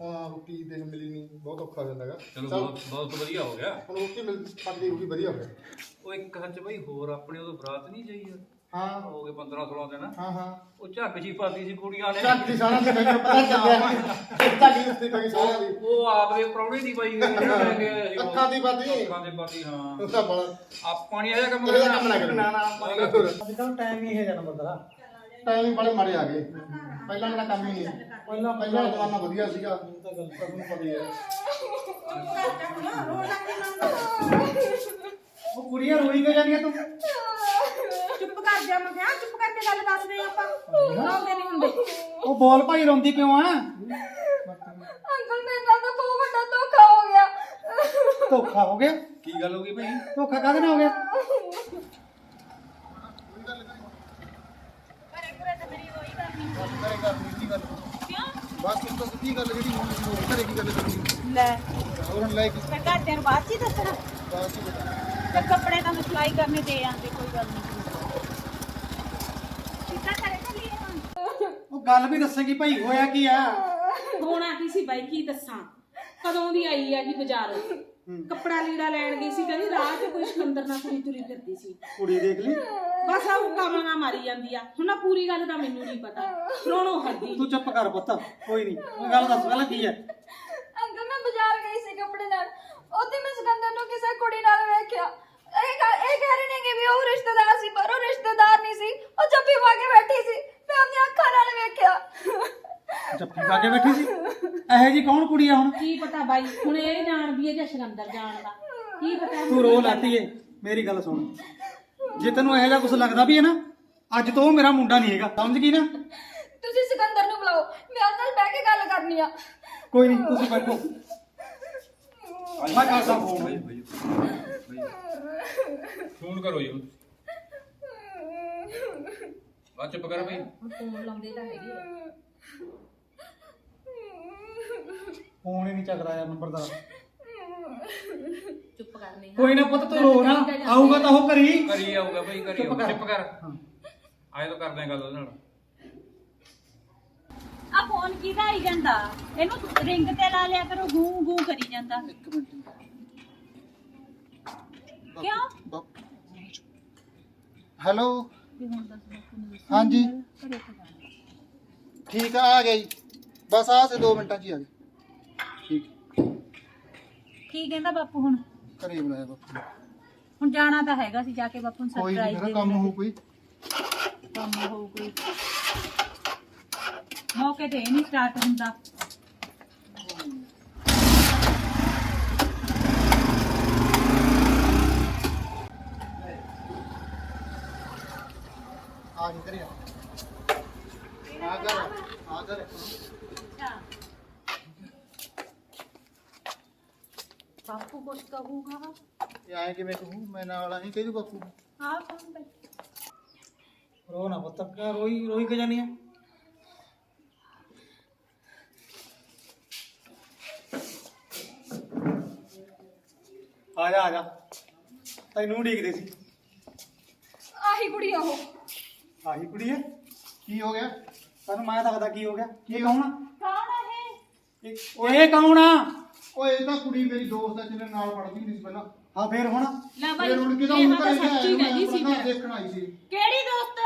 ਹੁਣ ਰੋਟੀ ਦੇਖ ਮਿਲੀ ਨਹੀਂ ਬਹੁਤ ਔਖਾ ਹੋ ਜਾਂਦਾ ਹੈਗਾ। ਚਲੋ ਚੱਲ, ਬਹੁਤ ਬਹੁਤ ਵਧੀਆ ਹੋ ਗਿਆ। ਹੁਣ ਰੋਟੀ ਮਿਲ ਪੱਕਦੀ ਹੋਊਗੀ ਵਧੀਆ ਹੋ ਗਿਆ ਉਹ ਇੱਕ ਹੱਥ ਬਈ ਹੋਰ ਆਪਣੇ ਉਦੋਂ ਬਰਾਤ ਨਹੀਂ ਜਾਈ ਯਾਰ ਹਾਂ। ਹੋ ਗਏ 15 16 ਦਿਨ। ਹਾਂ ਹਾਂ। ਉਹ ਝੱਗ ਜੀ ਪਾਦੀ ਸੀ ਕੁੜੀਆਂ ਨੇ ਝਾਟੀ ਸਾਰਾ ਤੇ ਮੈਨੂੰ ਪਤਾ ਚੱਲਿਆ ਝਾਟੀ ਉੱਤੇ ਪਈ ਸਾਰਾ ਦੀ ਉਹ ਆਪ ਦੇ ਪ੍ਰੌਣੇ ਦੀ ਪਾਈ ਗਈ ਲੈ ਕੇ ਅਸੀਂ ਉਹ- ਅੱਖਾਂ ਦੀ ਪਾਤੀ ਅੱਖਾਂ ਦੀ ਪਾਤੀ ਹਾਂ। ਉਹ ਤਾਂ ਬੜਾ। ਆਪਾਂ ਨਹੀਂ ਇਹ ਕੰਮ ਇਹ ਜਿਹਾ ਕੰਮ ਨਾ ਕਰੋ। ਨਾ ਨਾ ਨੀ। ਅੱਜ ਕੱਲ ਟਾਈਮ ਹੀ ਹੈ ਜਨਮ ਬੰਦਾ ਟਾਈਮ ਬੜੇ ਮਾੜੇ ਆ ਗਏ। ਪਹਿਲਾਂ ਮੇਰਾ ਕੰਮ ਹੀ ਨਹੀਂ ਪਹਿਲਾਂ ਪਹਿਲਾਂ ਦਾ ਜ਼ਮਾਨਾ ਵਧੀਆ ਸੀਗਾ। ਪਤਾ ਹੀ ਹੈ। ਉਹ ਕੁੜੀਆਂ ਰੋਈ ਕਿਉਂ ਜਾਂਦੀਆਂ ਤੂੰ? ਚੁੱਪ ਕਰ ਜਾ ਮੈਂ ਕਿਹਾ ਚੁੱਪ ਕਰਕੇ ਗੱਲ ਦੱਸਦੇ ਆਪਾਂ। ਲਾਉਂਦੇ ਨਹੀਂ ਹੁੰਦੇ। ਉਹ ਬੋਲ ਭਾਈ ਰੋਂਦੀ ਕਿਉਂ ਆ? ਅੰਕਲ ਮੇਰੇ ਨਾਲ ਤਾਂ ਬਹੁਤ ਵੱਡਾ ਧੋਖਾ ਹੋ ਗਿਆ। ਧੋਖਾ ਹੋ ਗਿਆ? ਕੀ ਗੱਲ ਹੋ ਗਈ ਭਾਈ? ਧੋਖਾ ਕਾਹਦੇ ਨਾਲ ਹੋ ਗਿਆ? ਘਰੇ ਕਰ ਗੱਲ। ਬਸ ਤਾਂ ਸਿੱਧੀ ਗੱਲ ਜਿਹੜੀ ਹੁਣ ਹੋਈ, ਘਰੇ ਕੀ ਗੱਲ ਕਰਨੀ ਲੈ। ਹੋਰ ਹੁਣ ਲੈ ਕੇ ਮੈਂ ਘਰਦਿਆਂ ਨੂੰ ਬਾਅਦ ਚ ਹੀ ਦੱਸਣਾ। ਬਸ ਹੀ ਬਤਾ ਤੇ ਕੱਪੜੇ ਤਾਂ ਮੈਂ ਸਿਲਾਈ ਕਰਨੇ ਦੇ ਆਂਦੇ ਕੋਈ ਗੱਲ ਨਹੀਂ। ਕਿੱਦਾਂ ਕਰੇ ਚੱਲੀਏ ਹੁਣ ਉਹ ਗੱਲ ਵੀ ਦੱਸੇਗੀ ਭਾਈ ਹੋਇਆ ਕੀ ਆ? ਹੋਣਾ ਕੀ ਸੀ ਬਾਈ ਕੀ ਦੱਸਾਂ? ਕਦੋਂ ਦੀ ਆਈ ਹੈਗੀ ਬਾਜ਼ਾਰ? ਕੱਪੜਾ ਲੀੜਾ ਲੈਣ ਗਈ ਸੀ ਕਹਿੰਦੀ ਰਾਹ 'ਚ ਕੋਈ ਸਿਕੰਦਰ ਨਾਲ ਕੁੜੀ ਤੁਰੀ ਫਿਰਦੀ ਸੀ। ਕੁੜੀ ਦੇਖ ਲਈ? ਬਸ ਆ ਕਾਮਣਾ ਮਾਰੀ ਜਾਂਦੀ ਆ। ਹੁਣ ਨਾ ਪੂਰੀ ਗੱਲ ਤਾਂ ਮੈਨੂੰ ਨਹੀਂ ਪਤਾ। ਰੋਣੋ ਹੱਦੀ ਤੂੰ ਚੁੱਪ ਕਰ ਪੁੱਤ ਕੋਈ ਨਹੀਂ। ਗੱਲ ਦੱਸ ਪਹਿਲਾਂ ਕੀ ਹੈ? ਅੰਕਲ ਮੈਂ ਬਾਜ਼ਾਰ ਗਈ ਸੀ ਕੱਪੜੇ ਲੈਣ। ਉੱਥੇ ਮੈਂ ਸਿਕੰਦਰ ਨੂੰ ਕਿਸੇ ਕੁੜੀ ਨਾਲ ਵੇਖਿਆ। ਇਹ ਇਹ ਕਹਿ ਰਹੇ ਨੇ ਕਿ ਵੀ ਉਹ ਰਿਸ਼ਤੇਦਾਰ ਸੀ ਪਰ ਉਹ ਰਿਸ਼ਤੇਦਾਰ ਨਹੀਂ ਸੀ। ਉਹ ਜੱਫੀ ਪਾ ਕੇ ਬੈਠੀ ਸੀ। ਮੈਂ ਆਪਣੀਆਂ ਅੱਖਾਂ ਨਾਲ ਵੇਖਿਆ। ਜੱਫੀ ਪਾ ਕੇ ਬੈਠੀ ਸੀ? ਇਹੋ ਜੀ ਕੌਣ ਕੁੜੀ ਆ ਹੁਣ? ਕੀ ਪਤਾ ਬਾਈ ਹੁਣ ਇਹ ਜਾਣ ਵੀ ਹੈ ਜਾਂ ਸਿਕੰਦਰ ਜਾਣਦਾ। ਕੀ ਪਤਾ ਤੂੰ ਰੋ ਲਾਤੀਏ ਮੇਰੀ ਗੱਲ ਸੁਣ। ਜੇ ਤੈਨੂੰ ਇਹੋ ਜਿਹਾ ਕੁਝ ਲੱਗਦਾ ਵੀ ਹੈ ਨਾ ਅੱਜ ਤੋਂ ਉਹ ਮੇਰਾ ਮੁੰਡਾ ਨਹੀਂ ਹੈਗਾ ਸਮਝ ਗਈ ਨਾ? ਤੁਸੀਂ ਸਿਕੰਦਰ ਨੂੰ ਬੁਲਾਓ ਮੈਂ ਨਾਲ ਬਹਿ ਕੇ ਗੱਲ ਕਰਨੀ ਆ। ਕੋਈ ਨਹੀਂ ਤੁਸੀਂ ਬੈਠੋ। ਮੈਂ ਕਰਦਾ ਫੋਨ। ਫੋਨ ਕਰੋ ਜੀ ਬਾ ਚੁੱਪ ਕਰ ਭਾਈ ਫੋਨ ਲਾਉਂਦੇ ਤਾਂ ਹੈਗੇ ਆ। ਫੋਨ ਹੀ ਨਹੀਂ ਚੱਕਦਾ ਯਾਰ ਨੰਬਰ ਦਾ। *laughs* ਚੁੱਪ ਕਰਨੇ ਕੋਈ ਨਾ ਪੁੱਤ ਤੂੰ ਰੋ ਨਾ। ਆਊਗਾ ਤਾਂ ਉਹ ਕਰੀ ਕਰੀ ਆਊਗਾ ਭਾਈ ਕਰੀ ਚੁੱਪ ਆਊਗਾ। ਕਰ। ਚੁੱਪ ਕਰ। ਆਏ ਤਾਂ ਕਰਦੇ ਆ ਗੱਲ ਉਹਦੇ ਨਾਲ। ਆ ਫੋਨ ਕਿਹਦਾ ਆਈ ਜਾਂਦਾ? ਇਹਨੂੰ ਰਿੰਗ ਤੇ ਲਾ ਲਿਆ ਕਰੋ ਗੂੰ ਗੂੰ ਕਰੀ ਜਾਂਦਾ। ਕਿਉਂ? ਹੈਲੋ? ਹਾਂਜੀ। ਠੀਕ ਆ ਆ ਗਿਆ ਜੀ। ਬਸ ਆ ਸੇ 2 ਮਿੰਟਾਂ 'ਚ ਹੀ ਆ ਗਿਆ। ਠੀਕ ਕੀ ਕਹਿੰਦਾ ਬਾਪੂ ਹੁਣ? ਘਰੇ ਬੁਲਾਇਆ ਬਾਪੂ ਨੇ। ਹੁਣ ਜਾਣਾ ਤਾਂ ਹੈਗਾ ਸੀ ਜਾ ਕੇ ਬਾਪੂ ਨੂੰ ਕੋਈ ਨਹੀਂ ਸਰਪ੍ਰਾਈਜ਼ ਮੇਰਾ ਦੇ ਕੰਮ ਹੋ ਕੋਈ। ਕੰਮ ਹੋਊ ਕੋਈ। ਮੌਕੇ ਤੇ ਇਹ ਨਹੀਂ ਸਟਾਰਟ ਹੁੰਦਾ। ਆ ਨਹੀਂ ਕਰਿਆ। ਆ ਕਰ ਆ ਕਰ। ਬਾਪੂ ਕੁਛ ਕਹੂਗਾ? ਇਹ ਆਏ ਕਿਵੇਂ ਕਹੂੰ? ਮੈਂ ਨਾਲ ਆਹੀਂ ਕਹੀ ਦੂ ਬਾਪੂ ਨੂੰ। ਆਹ ਫੋਨ ਤੇ ਰੋ ਨਾ ਪੁੱਤ ਕਿਆ ਰੋਈ ਰੋਈ ਕਿ ਜਾਨੀ ਆ ਆ ਜਾ ਆ ਜਾ। ਤੈਨੂੰ ਢੀਕਦੇ ਸੀ। ਆਹੀ ਕੁੜੀ ਆ ਉਹ। ਆਹੀ ਕੁੜੀ ਹੈ ਕੀ ਹੋ ਗਿਆ? ਤੈਨੂੰ ਮੈਂ ਦੱਸਦਾ ਕੀ ਹੋ ਗਿਆ? ਕੀ ਕੌਣ ਆ ਕੌਣ ਆ ਇਹ? ਇਹ- ਇਹ ਕੌਣ ਆ? ਓਏ ਇਹ ਤਾਂ ਕੁੜੀ ਮੇਰੀ ਦੋਸਤ ਹੈ ਜਿਹਨੇ ਨਾਲ ਪੜ੍ਹਦੀ ਹੁੰਦੀ ਸੀ ਪਹਿਲਾਂ। ਹਾਂ ਫੇਰ ਹੁਣ? ਲੈ ਫਿਰ ਹੁਣ ਕਿਦੋਂ ਇਹ ਹੁਣ ਤਾਂ ਘਰੇ ਸੱਚੀ ਕਹਿੰਦੀ ਸੀ ਮੈਂ ਦੇਖਣ ਆਈ ਸੀ। ਕਿਹੜੀ ਦੋਸਤ?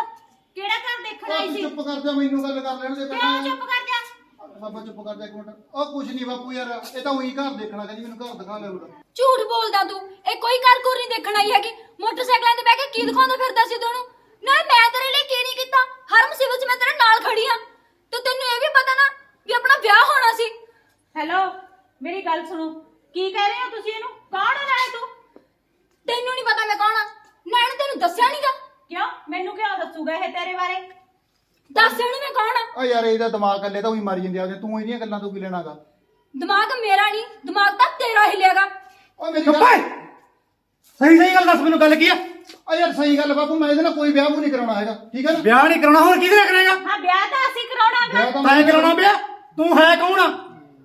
ਕਿਹੜਾ ਘਰ ਦੇਖਣ ਆਈ ਸੀ? ਚੁੱਪ ਕਰ ਜਾ ਮੈਨੂੰ ਗੱਲ ਕਰ ਲੈਣ ਦੇ ਕਿਉਂ ਚੁੱਪ ਕਰ ਜਾ? ਬਾਬਾ ਚੁੱਪ ਕਰ ਜਾ ਇੱਕ ਮਿੰਟ। ਉਹ ਕੁਛ ਨਹੀਂ ਬਾਪੂ ਯਾਰ ਇਹ ਤਾਂ ਉਹੀ ਘਰ ਦੇਖਣਾ ਕਹਿੰਦੀ ਮੈਨੂੰ ਘਰ ਦਿਖਾ ਲੈ ਉਹਦਾ ਝੂਠ ਬੋਲਦਾ ਤੂੰ। ਇਹ ਕੋਈ ਘਰ ਘੁਰ ਨਹੀਂ ਦੇਖਣ ਆਈ ਹੈਗੀ। ਮੋਟਰਸਾਈਕਲਾਂ ਤੇ ਬਹਿ ਕੇ ਕੀ ਦਿਖਾਉਂਦਾ ਫਿਰਦਾ ਸੀ ਤੁਹਾਨੂੰ ਨਾਲੇ ਮੈਂ ਤੇਰੇ ਲਈ ਕੀ ਨਹੀਂ ਕੀਤਾ? ਹਰ ਮੁਸੀਬਤ 'ਚ ਮੈਂ ਤੇਰੇ ਨਾਲ ਖੜੀ ਆ। ਤੇ ਤੈਨੂੰ ਇਹ ਵੀ ਪਤਾ ਨਾ ਵੀ ਆਪਣਾ ਵਿਆਹ ਹੋਣਾ ਸੀ। ਹੈਲੋ ਮੇਰੀ ਗੱਲ ਸੁਣੋ। ਕੀ ਕਹਿ ਰਹੇ ਹੋ ਤੁਸੀਂ ਇਹਨੂੰ? ਕੌਣ ਹੈ ਨਾਲੇ ਤੂੰ? ਤੈਨੂੰ ਨਹੀਂ ਪਤਾ ਮੈਂ ਕੌਣ ਆ। ਨਾ ਇਹਨੇ ਤੈਨੂੰ ਦੱਸਿਆ ਨਹੀਂਗਾ ਕਿਉਂ? ਮੈਨੂੰ ਕਿਉਂ ਦੱਸੂਗਾ ਇਹ ਤੇਰੇ ਬਾਰੇ? ਦੱਸ ਇਹਨੂੰ ਮੈਂ ਕੌਣ ਆ? ਓ ਯਾਰ ਇਹਦਾ ਦਿਮਾਗ ਕੱਲੇ ਤਾਂ ਉਹੀ ਮਾਰੀ ਜਾਂਦੀ ਆ। ਤੂੰ ਇਹਦੀਆਂ ਗੱਲਾਂ ਤੋਂ ਕੀ ਲੈਣਾਗਾ ਦਿਮਾਗ ਮੇਰਾ ਨਹੀਂ ਦਿਮਾਗ ਤਾਂ ਤੇਰਾ ਹਿੱਲੇਗਾ ਓ ਮੇਰੀ ਚੁੱਪ ਗੱਲ ਓਏ! ਸਹੀ ਸਹੀ ਗੱਲ ਦੱਸ ਮੈਨੂੰ ਗੱਲ ਕੀ ਆ? ਓ ਯਾਰ ਸਹੀ ਗੱਲ ਬਾਪੂ ਮੈਂ ਇਹਦੇ ਨਾਲ ਕੋਈ ਵਿਆਹ ਵੀ ਨਹੀਂ ਕਰਾਉਣਾ ਹੈਗਾ। ਠੀਕ ਹੈ ਨਾ? ਵਿਆਹ ਨਹੀਂ ਕਰਾਉਣਾ ਹੋਰ ਕਿਹਦੇ ਨਾਲ ਕਰੇਗਾ ਹਾਂ ਵਿਆਹ ਤਾਂ ਅਸੀਂ ਕਰਾਉਣਾ ਗਾ। ਵਿਆਹ ਤਾਂ ਤੈਂ ਕਰਾਉਣਾ ਵਿਆਹ? ਤੂੰ ਹੈ ਕੌਣ ਆ?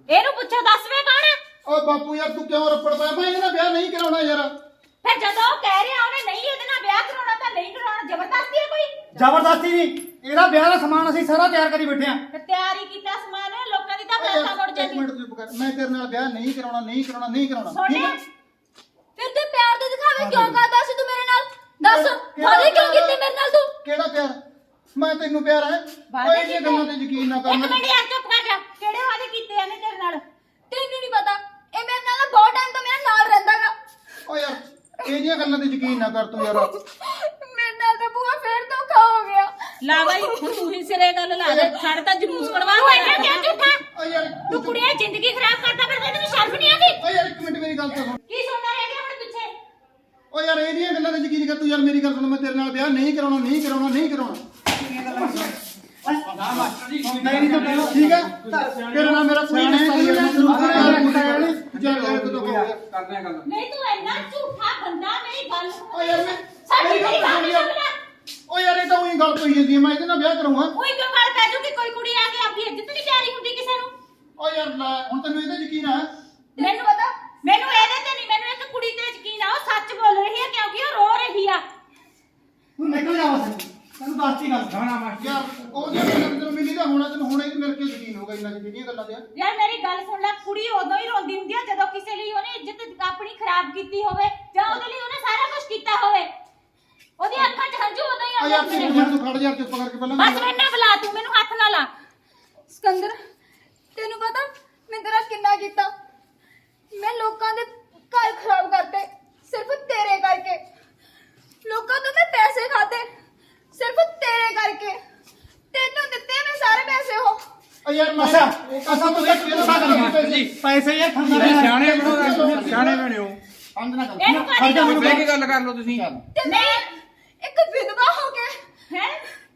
ਇਹਨੂੰ ਪੁੱਛੋ ਦੱਸਵੇਂ ਕੌਣ ਹੈ ਓ ਬਾਪੂ ਯਾਰ ਤੂੰ ਕਿਉਂ ਰੱਪੜ ਪਿਆ ਮੈਂ ਇਹਦੇ ਨਾਲ ਵਿਆਹ ਨਹੀਂ ਕਰਾਉਣਾ ਯਾਰ। ਫਿਰ ਜਦੋਂ ਉਹ ਕਹਿ ਰਿਹਾ ਉਹਨੇ ਨਹੀਂ ਇਹਦੇ ਨਾਲ ਵਿਆਹ ਕਰਾਉਣਾ ਤਾਂ ਨਹੀਂ ਕਰਾਉਣਾ ਜ਼ਬਰਦਸਤੀ ਹੈ ਕੋਈ? ਜ਼ਬਰਦਸਤੀ ਨਹੀਂ। ਇਹਦਾ ਵਿਆਹ ਦਾ ਸਮਾਨ ਅਸੀਂ ਸਾਰਾ ਤਿਆਰ ਕਰੀ ਬੈਠੇ ਆ ਤੇ ਤਿਆਰੀ ਕੀਤਾ ਸਮਾਨ ਲੋਕਾਂ ਦੀ ਤਾਂ ਪੈਸਾ ਮੁੜ ਇੱਕ ਜਾਂਦੀ। ਮਿੰਟ ਚੁੱਪ ਕਰ। ਮੈਂ ਤੇਰੇ ਨਾਲ ਵਿਆਹ ਨਹੀਂ ਕਰਾਉਣਾ ਨਹੀਂ ਕਰਾਉਣਾ ਨਹੀਂ ਕਰਾਉਣਾ। ਠੀਕ ਸੋਨੇ ਹੈ ਫਿਰ ਤੇ ਪਿਆਰ ਦੇ ਦਿਖਾਵੇ ਕਿਉਂ ਕਰਦਾ ਸੀ ਤੂੰ ਮੇਰੇ ਨਾਲ? ਦੱਸ ਕਿਹੜਾ- ਵਾਦੇ ਕਿਉਂ ਕਿਹੜਾ- ਕੀਤੇ ਮੇਰੇ ਨਾਲ ਤੂੰ? ਕਿਹੜਾ ਪਿਆਰ? ਮੈਂ ਤੈਨੂੰ ਪਿਆਰ ਹੈ। ਵਾਅਦੇ ਓਏ ਇਹ? ਗੱਲਾਂ ਤੇ ਯਕੀਨ ਨਾ ਕਰ ਇੱਕ ਮੈਂ ਮਿੰਟ ਯਾਰ ਚੁੱਪ ਕਰ ਜਾ। ਕਿਹੜੇ ਵਾਅਦੇ ਕੀਤੇ ਆ ਨੇ ਤੇਰੇ ਨਾਲ? ਤੈਨੂੰ ਨਹੀਂ ਪਤਾ। ਇਹ ਮੇਰੇ ਨਾਲ ਨਾ ਬਹੁਤ ਟਾਈਮ ਤੋਂ ਮੇਰੇ ਨਾਲ ਰਹਿੰਦਾਗਾ। ਓ ਯਾਰ ਇਹਦੀਆਂ ਗੱਲਾਂ ਤੇ ਯਕੀਨ ਨਾ ਕਰ ਤੂੰ ਯਾਰ। ਮੇਰੇ ਨਾਲ ਤਾਂ ਬੂਆ ਫੇਰ ਧੋਖਾ ਹੋ ਗਿਆ। ਲਾ ਬਾਈ ਹੁਣ ਤੂੰ ਹੀ ਸਿਰੇ ਗੱਲ ਲਾ ਦੇ। ਸਾਡੇ ਤਾਂ ਜਲੂਸ ਕਢਵਾ। ਤੂੰ ਇੰਨਾ ਕਿਉਂ ਝੂਠਾ? ਓ ਯਾਰ ਤੂੰ ਕੁੜੀਆਂ ਦੀ ਜ਼ਿੰਦਗੀ ਖਰਾਬ ਕਰਦਾ ਫਿਰ ਤੈਨੂੰ ਸ਼ਰਮ ਨਹੀਂ ਆਉਂਦੀ? ਓ ਯਾਰ ਇੱਕ ਮਿੰਟ ਮੇਰੀ ਗੱਲ ਤਾਂ ਸੁਣ। ਕੀ ਸੁਣਦਾ ਰਹਿ ਗਿਆ ਹੁਣ ਪਿੱਛੇ? ਓ ਯਾਰ ਇਹਦੀਆਂ ਗੱਲਾਂ ਤੇ ਯਕੀਨ ਕਰ ਤੂੰ ਯਾਰ ਮੇਰੀ ਗੱਲ ਸੁਣ। ਮੈਂ ਤੇਰੇ ਨਾਲ ਵਿਆਹ ਨਹੀਂ ਕਰਾਉਣਾ ਨਹੀਂ ਕਰਾਉਣਾ ਨਹੀਂ ਕਰਾਉਣਾ। ਨਹੀਂ ਨਹੀਂ ਤਾਂ ਪਹਿਲਾਂ ਠੀਕ ਹੈ। ਤੇਰੇ ਨਾਲ ਮੇਰਾ ਕੋਈ ਨਹੀਂ ਹੈ ਤੈਨੂੰ ਕੋਈ ਯਾਰ ਕੁੱਤਾ ਨਹੀਂ। ਚੱਲ ਯਾਰ ਤੂੰ ਹੋ। ਗਿਆ ਕਰਦੇ ਆ ਗੱਲ। ਨਹੀਂ ਤੂੰ ਇੰਨਾ ਝੂਠਾ ਬੰਦਾ ਮੇਰੀ ਗੱਲ ਓ ਯਾਰ ਮੈਂ ਸਾਡੀ ਗੱਲ ਗੱਲ ਨਹੀਂ ਯਾਰ। ਸੁਣਦਾ ਓ ਯਾਰ ਇਹ ਤਾਂ ਉਹੀ ਗੱਲ ਪਈ ਜਾਂਦੀ ਹੈ। ਮੈਂ ਇਹਦੇ ਨਾਲ ਵਿਆਹ ਕਰੂੰਗਾ ਕੋਈ ਕਿਉਂ ਗੱਲ ਪੈ ਜੂਗੀ ਕੋਈ ਕੁੜੀ ਆ ਕੇ ਆਪਣੀ ਇੱਜ਼ਤ ਨਹੀਂ ਪਿਆਰੀ ਹੁੰਦੀ ਕਿਸੇ ਨੂੰ। ਓ ਯਾਰ ਲੈ ਹੁਣ ਤੈਨੂੰ ਇਹਦਾ ਯਕੀਨ ਹੈ ਮੈਨੂੰ ਪਤਾ ਮੈਨੂੰ ਇਹਦੇ ਤੇ ਨਹੀਂ ਮੈਨੂੰ ਇੱਕ ਕੁੜੀ ਤੇ ਯਕੀਨ ਆ ਉਹ ਸੱਚ ਬੋਲ ਰਹੀ ਹੈ ਕਿਉਂਕਿ ਉਹ ਰੋ ਰਹੀ ਆ ਤੂੰ ਨਿਕਲ ਜਾ ਵਸੇ ਤੈਨੂੰ ਦੱਸਤੀ ਗੱਲ ਖਾਣਾ ਮੈਂ ਯਾਰ ਉਹਦੀਆਂ ਗੱਲਾਂ ਤੇ ਤੈਨੂੰ ਮਿਲੀ ਤਾਂ ਹੋਣਾ ਤੈਨੂੰ ਹੁਣੇ ਹੀ ਮੇਰੇ ਕੇ ਯਕੀਨ ਹੋਗਾ ਇਹਨਾਂ ਦੀ ਜਿਹੜੀਆਂ ਗੱਲਾਂ ਤੇ ਆ। ਯਾਰ ਮੇਰੀ ਗੱਲ ਸੁਣ ਲੈ ਕੁੜੀ ਉਦੋਂ ਹੀ ਰੋਂਦੀ ਹੁੰਦੀ ਆ ਜਦੋਂ ਕਿਸੇ ਲਈ ਉਹਨੇ ਇੱਜ਼ਤ ਆਪਣੀ ਖਰਾਬ ਕੀਤੀ ਹੋਵੇ ਜਾਂ ਉਹਦੇ ਲਈ ਉਹਨੇ ਸਾਰਾ ਕੁਝ ਕੀਤਾ ਹੋਵੇ ਉਹਦੀ ਅੱਖਾਂ 'ਚ ਹੰਝੂ ਉਦੋਂ ਹੀ ਓ ਯਾਰ ਆਉਂਦੇ ਤੂੰ ਨੇ ਹੁਣ ਤੂੰ ਖੜ ਜਾ ਚੁੱਪ ਕਰਕੇ ਪਹਿਲਾਂ ਬਸ ਮੇਰੀ ਮੈਨੂੰ ਨਾ ਬੁਲਾ ਤੂੰ ਮੈਨੂੰ ਹੱਥ ਨਾ ਲਾ ਸਿਕੰਦਰ ਤੈਨੂੰ ਪਤਾ ਮੈਂ ਤੇਰਾ ਕਿੰਨਾ ਕੀਤਾ ਮੈਂ ਲੋਕਾਂ ਦੇ ਘਰ ਖਰਾਬ ਕਰਤੇ ਸਿਰਫ ਤੇਰੇ ਕਰਕੇ ਲੋਕਾਂ ਤੋਂ ਮੈਂ ਪੈਸੇ ਖਾਤੇ ਸਿਰਫ ਤੇਰੇ ਕਰਕੇ ਤੈਨੂੰ ਦਿੱਤੇ ਮੈਂ ਸਾਰੇ ਪੈਸੇ ਉਹ ਓ ਯਾਰ ਮੈਂ ਜੀ? ਪੈਸੇ ਯਾਰ ਖਾਂਦਾ ਤੁਸੀਂ। ਸਿਆਣੇ ਬਣੋ ਸਿਆਣੇ ਬਣਿਓ। ਅੰਦ ਨਾ ਕਰ ਇਹਨੂੰ ਕਾਹਦੀ ਲੋੜ ਬਹਿ ਕੇ ਗੱਲ ਕਰ ਲਓ ਤੁਸੀਂ। ਤੇ ਮੈਂ ਇੱਕ ਵਿਧਵਾ ਹੋ ਕੇ ਹੈ?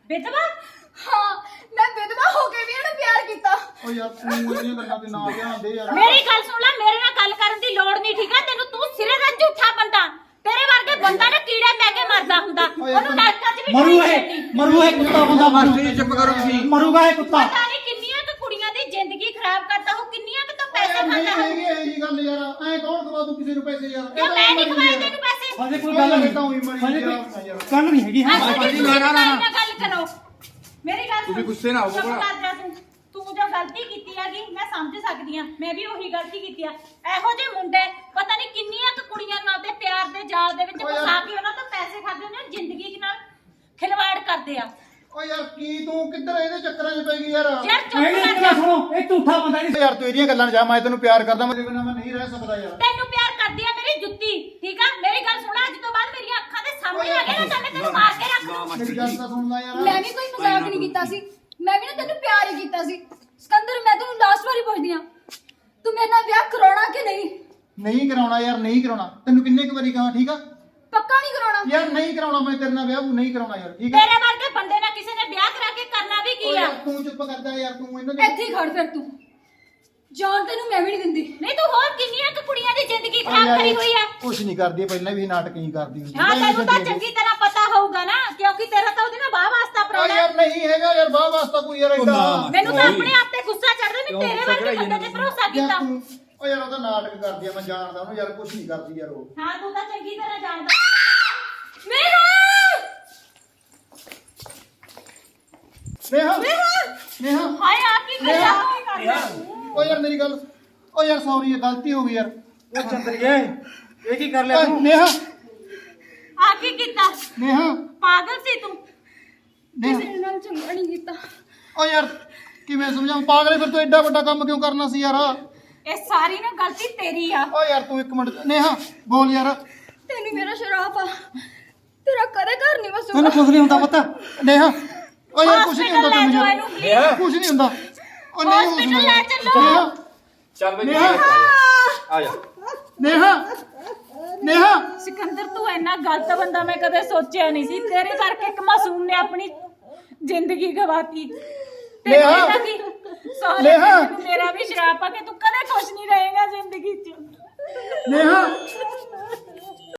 ਵਿਧਵਾ? ਹਾਂ ਮੈਂ ਵਿਧਵਾ ਹੋ ਕੇ ਵੀ ਇਹਨੂੰ ਪਿਆਰ ਕੀਤਾ। ਓ ਯਾਰ ਤੂੰ ਇਹਦੀਆਂ ਗੱਲਾਂ ਤੇ ਨਾ ਧਿਆਨ ਦੇ ਯਾਰ। ਮੇਰੀ ਗੱਲ ਸੁਣ ਲੈ ਮੇਰੇ ਨਾਲ ਗੱਲ ਕਰਨ ਦੀ ਲੋੜ ਨਹੀਂ ਠੀਕ ਆ? ਤੈਨੂੰ ਤੂੰ ਸਿਰੇ ਦਾ ਝੂਠਾ ਬੰਦਾ। ਤੇਰੇ ਵਰਗੇ ਬੰਦਾ ਨਾ ਕੀੜੇ ਪੈ ਕੇ ਮਰਦਾ ਹੁੰਦਾ। ਉਹਨੂੰ ਨਰਕਾਂ 'ਚ ਵੀ ਮਰੂ ਇਹ। ਮਰੂ ਇਹ ਕੁੱਤਾ ਬੰਦਾ ਮਾਸਟਰ ਜੀ ਚੁੱਪ ਕਰੋ ਤੁਸੀਂ। ਮਰੂਗਾ ਇਹ ਕੁੱਤਾ। ਪਤਾ ਨਹੀਂ ਕਿੰਨੀਆਂ ਕੁ ਕੁੜੀਆਂ ਦੀ ਜ਼ਿੰਦਗੀ ਖਰਾਬ ਕਰਦਾ ਉਹ ਕਿੰਨੀਆਂ ਕੁ ਤੋਂ ਪੈਸੇ ਨਹੀਂ ਖਾਂਦਾ ਹੈਗੀ ਇਹ ਜੀ ਗੱਲ ਯਾਰ। ਐ ਕੌਣ ਦਵਾ ਦੂ ਕਿਸੇ ਨੂੰ ਪੈਸੇ ਯਾਰ? ਕਿਉਂ ਮੈਂ ਨਹੀਂ ਖਵਾਏ ਤੈਨੂੰ ਪੈਸੇ। ਹਜੇ ਕੋਈ ਗੱਲ ਨਹੀਂ ਤਾਂ ਉਹੀ ਮਰੀ ਹਜੇ ਜਾ ਕੋਈ ਯਾਰ। ਗੱਲ ਨਹੀਂ ਹੈਗੀ ਹਾਂ। ਮਾਸਟਰ ਜੀ ਨਾ, ਨਾ, ਨਾ, ਨਾਲ ਗੱਲ ਕਰੋ। ਮੇਰੀ ਗੱਲ ਤੁਸੀਂ। ਗੁੱਸੇ ਨਾ ਹੋਵੋ ਤੂੰ। ਤੂੰ ਜੋ ਗਲਤੀ ਕੀਤੀ ਹੈਗੀ ਮੈਂ ਸਮਝ ਸਕਦੀ ਆ ਮੈਂ ਵੀ ਉਹੀ ਗਲਤੀ ਕੀਤੀ ਆ। ਇਹੋ ਜਿਹੇ ਮੁੰਡੇ ਪਤਾ ਨਹੀਂ ਕਿੰਨੀਆਂ ਕੁ ਕੁੜੀਆਂ ਨਾਲ ਤੇ ਪਿਆਰ ਦੇ ਜਾਲ ਦੇ ਵਿੱਚ। ਫਸਾ ਕੇ ਉਹਨਾਂ ਤੋਂ ਪੈਸੇ ਖਾਦੇ ਨੇ ਜ਼ਿੰਦਗੀ ਨਾਲ ਖਿਲਵਾੜ ਕਰਦੇ ਆ। ਓ ਯਾਰ ਕੀ ਤੂੰ ਕਿੱਧਰ ਇਹਦੇ ਚੱਕਰਾਂ 'ਚ ਪੈ ਗਈ ਯਾਰ। ਯਾਰ ਚੁੱਪ ਮੇਰੀ ਕਰ ਇੱਕ ਜਾ। ਗੱਲ ਸੁਣੋ ਇਹ ਝੂਠਾ ਬੰਦਾ ਨਹੀਂ। ਯਾਰ ਤੂੰ ਇਹਦੀਆਂ ਗੱਲਾਂ 'ਚ ਜਾ ਮੈਂ ਤੈਨੂੰ ਪਿਆਰ ਕਰਦਾ ਮੈਂ ਬਿਨਾਂ ਮੈਂ ਨਹੀਂ ਰਹਿ ਸਕਦਾ ਯਾਰ। ਤੈਨੂੰ ਪਿਆਰ ਕਰਦੀ ਆ ਮੇਰੀ ਜੁੱਤੀ ਠੀਕ ਆ? ਮੇਰੀ ਗੱਲ ਸੁਣ ਅੱਜ ਤੋਂ ਬਾਅਦ ਮੇਰੀਆਂ ਅੱਖਾਂ ਦੇ ਸਾਹਮਣੇ ਆ ਗਿਆ ਨਾ ਤਾਂ ਮੈਂ ਤੈਨੂੰ ਮਾਰ ਕੇ ਰੱਖ ਦੂੰ ਮੇਰੀ ਗੱਲ ਤਾਂ ਸੁਣ ਲੈ ਯਾਰ। ਮੈਂ ਵੀ ਕੋਈ ਮਜ਼ਾਕ ਨਹੀਂ ਕੀਤਾ ਸੀ। ਮੈਂ ਵੀ ਨਾ ਤੈਨੂੰ ਪਿਆਰ ਹੀ ਕੀਤਾ ਸੀ। ਸਿਕੰਦਰ ਮੈਂ ਤੈਨੂੰ ਲਾਸਟ ਵਾਰੀ ਪੁੱਛਦੀ ਆ ਤੂੰ ਮੇਰੇ ਨਾਲ ਵਿਆਹ ਕਰਾਉਣਾ ਕਿ ਨਹੀਂ? ਨਹੀਂ ਕਰਾਉਣਾ ਯਾਰ ਨਹੀਂ ਕਰਾਉਣਾ। ਤੈਨੂੰ ਕਿੰਨੇ ਕੁ ਵਾਰੀ ਕਹਾਂ ਠੀਕ ਆ? ਪੱਕਾ ਨਹੀਂ ਕਰਾਉਣਾ। ਯਾਰ ਨਹੀਂ ਕਰਾਉਣਾ ਮੈਂ ਤੇਰੇ ਨਾਲ ਵਿਆਹ ਨਹੀਂ ਕਰਾਉਣਾ ਯਾਰ ਠੀਕ ਆ ਤੇਰੇ ਵਰਗੇ ਬੰਦੇ ਨਾਲ ਕਿਸੇ ਨੇ ਵਿਆਹ ਕਰਾ ਕੇ ਕਰਨਾ ਵੀ ਕੀ ਆ? ਯਾਰ ਤੂੰ ਚੁੱਪ ਕਰਦਾ ਯਾਰ ਤੂੰ ਇਹਨਾਂ ਦੇ ਇੱਥੇ ਹੀ ਖੜ ਫਿਰ ਤੂੰ। ਜਾਨ ਤੈਨੂੰ ਮੈਂ ਵੀ ਨਹੀਂ ਦਿੰਦੀ। ਨਹੀਂ ਤੂੰ ਹੋਰ ਕਿੰਨੀਆਂ ਕੁ ਕੁੜੀਆਂ ਦੀ ਜ਼ਿੰਦਗੀ ਖਰਾਬ ਯਾਰ ਕਰੀ ਇਹ ਹੋਈ ਆ? ਕੁਛ ਨਹੀਂ ਕਰਦੀ ਪਹਿਲਾਂ ਵੀ ਨਾਟਕ ਹੀ ਕਰਦੀ ਹੁੰਦੀ ਹਾਂ ਤੈਨੂੰ ਤਾਂ। ਚੰਗੀ ਤਰ੍ਹਾਂ ਪਤਾ ਹੋਊਗਾ ਨਾ ਕਿਉਂਕਿ ਤੇਰਾ ਤਾਂ ਉਹਦੇ ਨਾਲ ਵਾਹ ਵਾਸਤਾ ਓ ਪਰਾਉਣਾ ਯਾਰ ਨਹੀਂ ਹੈਗਾ ਯਾਰ ਬਾਹ ਵਾਸਤਾ ਕੋਈ ਯਾਰ ਏਡਾ ਮੈਨੂੰ ਤਾਂ। ਆਪਣੇ ਆਪ ਤੇ ਗੁੱਸਾ ਚੜਦਾ ਵੀ ਤੇਰੇ ਵਰਗੇ ਬੰਦੇ ਤੇ ਭਰੋਸਾ ਯਾਰ ਕੀਤਾ। ਤੂੰ ਓ ਯਾਰ ਉਹਦਾ ਨਾਟਕ ਕਰਦੀ ਆ ਮੈਂ ਜਾਣਦਾ ਉਹਨੂੰ ਯਾਰ ਕੁਛ ਨਹੀਂ ਕਰਦੀ ਯਾਰ ਉਹ। ਹਾਂ ਤੂੰ ਤਾਂ ਚੰਗੀ ਤਰ੍ਹਾਂ ਜਾਣਦਾ। ਮੇਰਾ ਨੇਹਾ ਨੇਹਾ ਹਾਏ ਆ ਕੀ ਕਰਿਆ ਕੀ ਕਰ ਲਿਆ ਓ ਯਾਰ ਮੇਰੀ ਗੱਲ ਓ ਯਾਰ ਸੌਰੀ ਗਲਤੀ ਹੋ ਗਈ ਯਾਰ। ਉਹ ਚੰਦਰੀਏ ਇਹ ਕੀ ਕਰ ਲਿਆ ਓਏ ਤੂੰ? ਨੇਹਾ ਆ ਕੀ ਕੀਤਾ? ਨੇਹਾ ਪਾਗਲ ਸੀ ਤੂੰ? ਨੇਹਾ ਕਿਸੇ ਨਾਲ ਚੰਗਾ ਨਹੀਂ ਕੀਤਾ। ਓ ਯਾਰ ਕਿਵੇਂ ਸਮਝਾਂ ਪਾਗਲੇ ਫਿਰ ਤੂੰ ਐਡਾ ਵੱਡਾ ਕੰਮ ਕਿਉਂ ਕਰਨਾ ਸੀ ਯਾਰ? ਇਹ ਸਾਰੀ ਨਾ ਗਲਤੀ ਤੇਰੀ ਆ। ਓ ਯਾਰ ਤੂੰ ਇੱਕ ਮਿੰਟ ਨੇਹਾ ਬੋਲ ਯਾਰ। ਤੈਨੂੰ ਮੇਰਾ ਸ਼ਰਾਪ ਆ। ਤੇਰਾ ਕਦੇ ਘਰ ਨਹੀਂ ਵਸੂਗਾ। ਤੈਨੂੰ ਕੁਝ ਨਹੀਂ ਹੁੰਦਾ ਪਤਾ। ਨੇਹਾ ਓ ਯਾਰ ਕੁਛ ਨਹੀਂ ਹੁੰਦਾ ਤੈਨੂੰ ਯਾਰ। ਕੁਛ ਨਹੀਂ ਹੁੰਦਾ। ਓ ਨਹੀਂ Hospital ਹੁੰਦਾ ਲੈ ਚੱਲੋ। ਬਈ ਨੇਹਾ। ਆ ਜਾ। ਨੇਹਾ ਨੇਹਾ। ਸਿਕੰਦਰ ਤੂੰ ਇੰਨਾ ਗਲਤ ਬੰਦਾ ਮੈਂ ਕਦੇ ਸੋਚਿਆ ਨਹੀਂ ਸੀ। ਤੇਰੇ ਕਰਕੇ ਇੱਕ ਮਾਸੂਮ ਨੇ ਆਪਣੀ ਜ਼ਿੰਦਗੀ ਗਵਾਤੀ। ਨੇਹਾ। ਤੈਨੂੰ ਮੇਰਾ ਵੀ ਸ਼ਰਾਪ ਆ ਕਿ ਤੂੰ ਕਦੇ ਖੁਸ਼ ਨਹੀਂ ਰਹੇਗਾ ਜ਼ਿੰਦਗੀ 'ਚ। ਨੇਹਾ।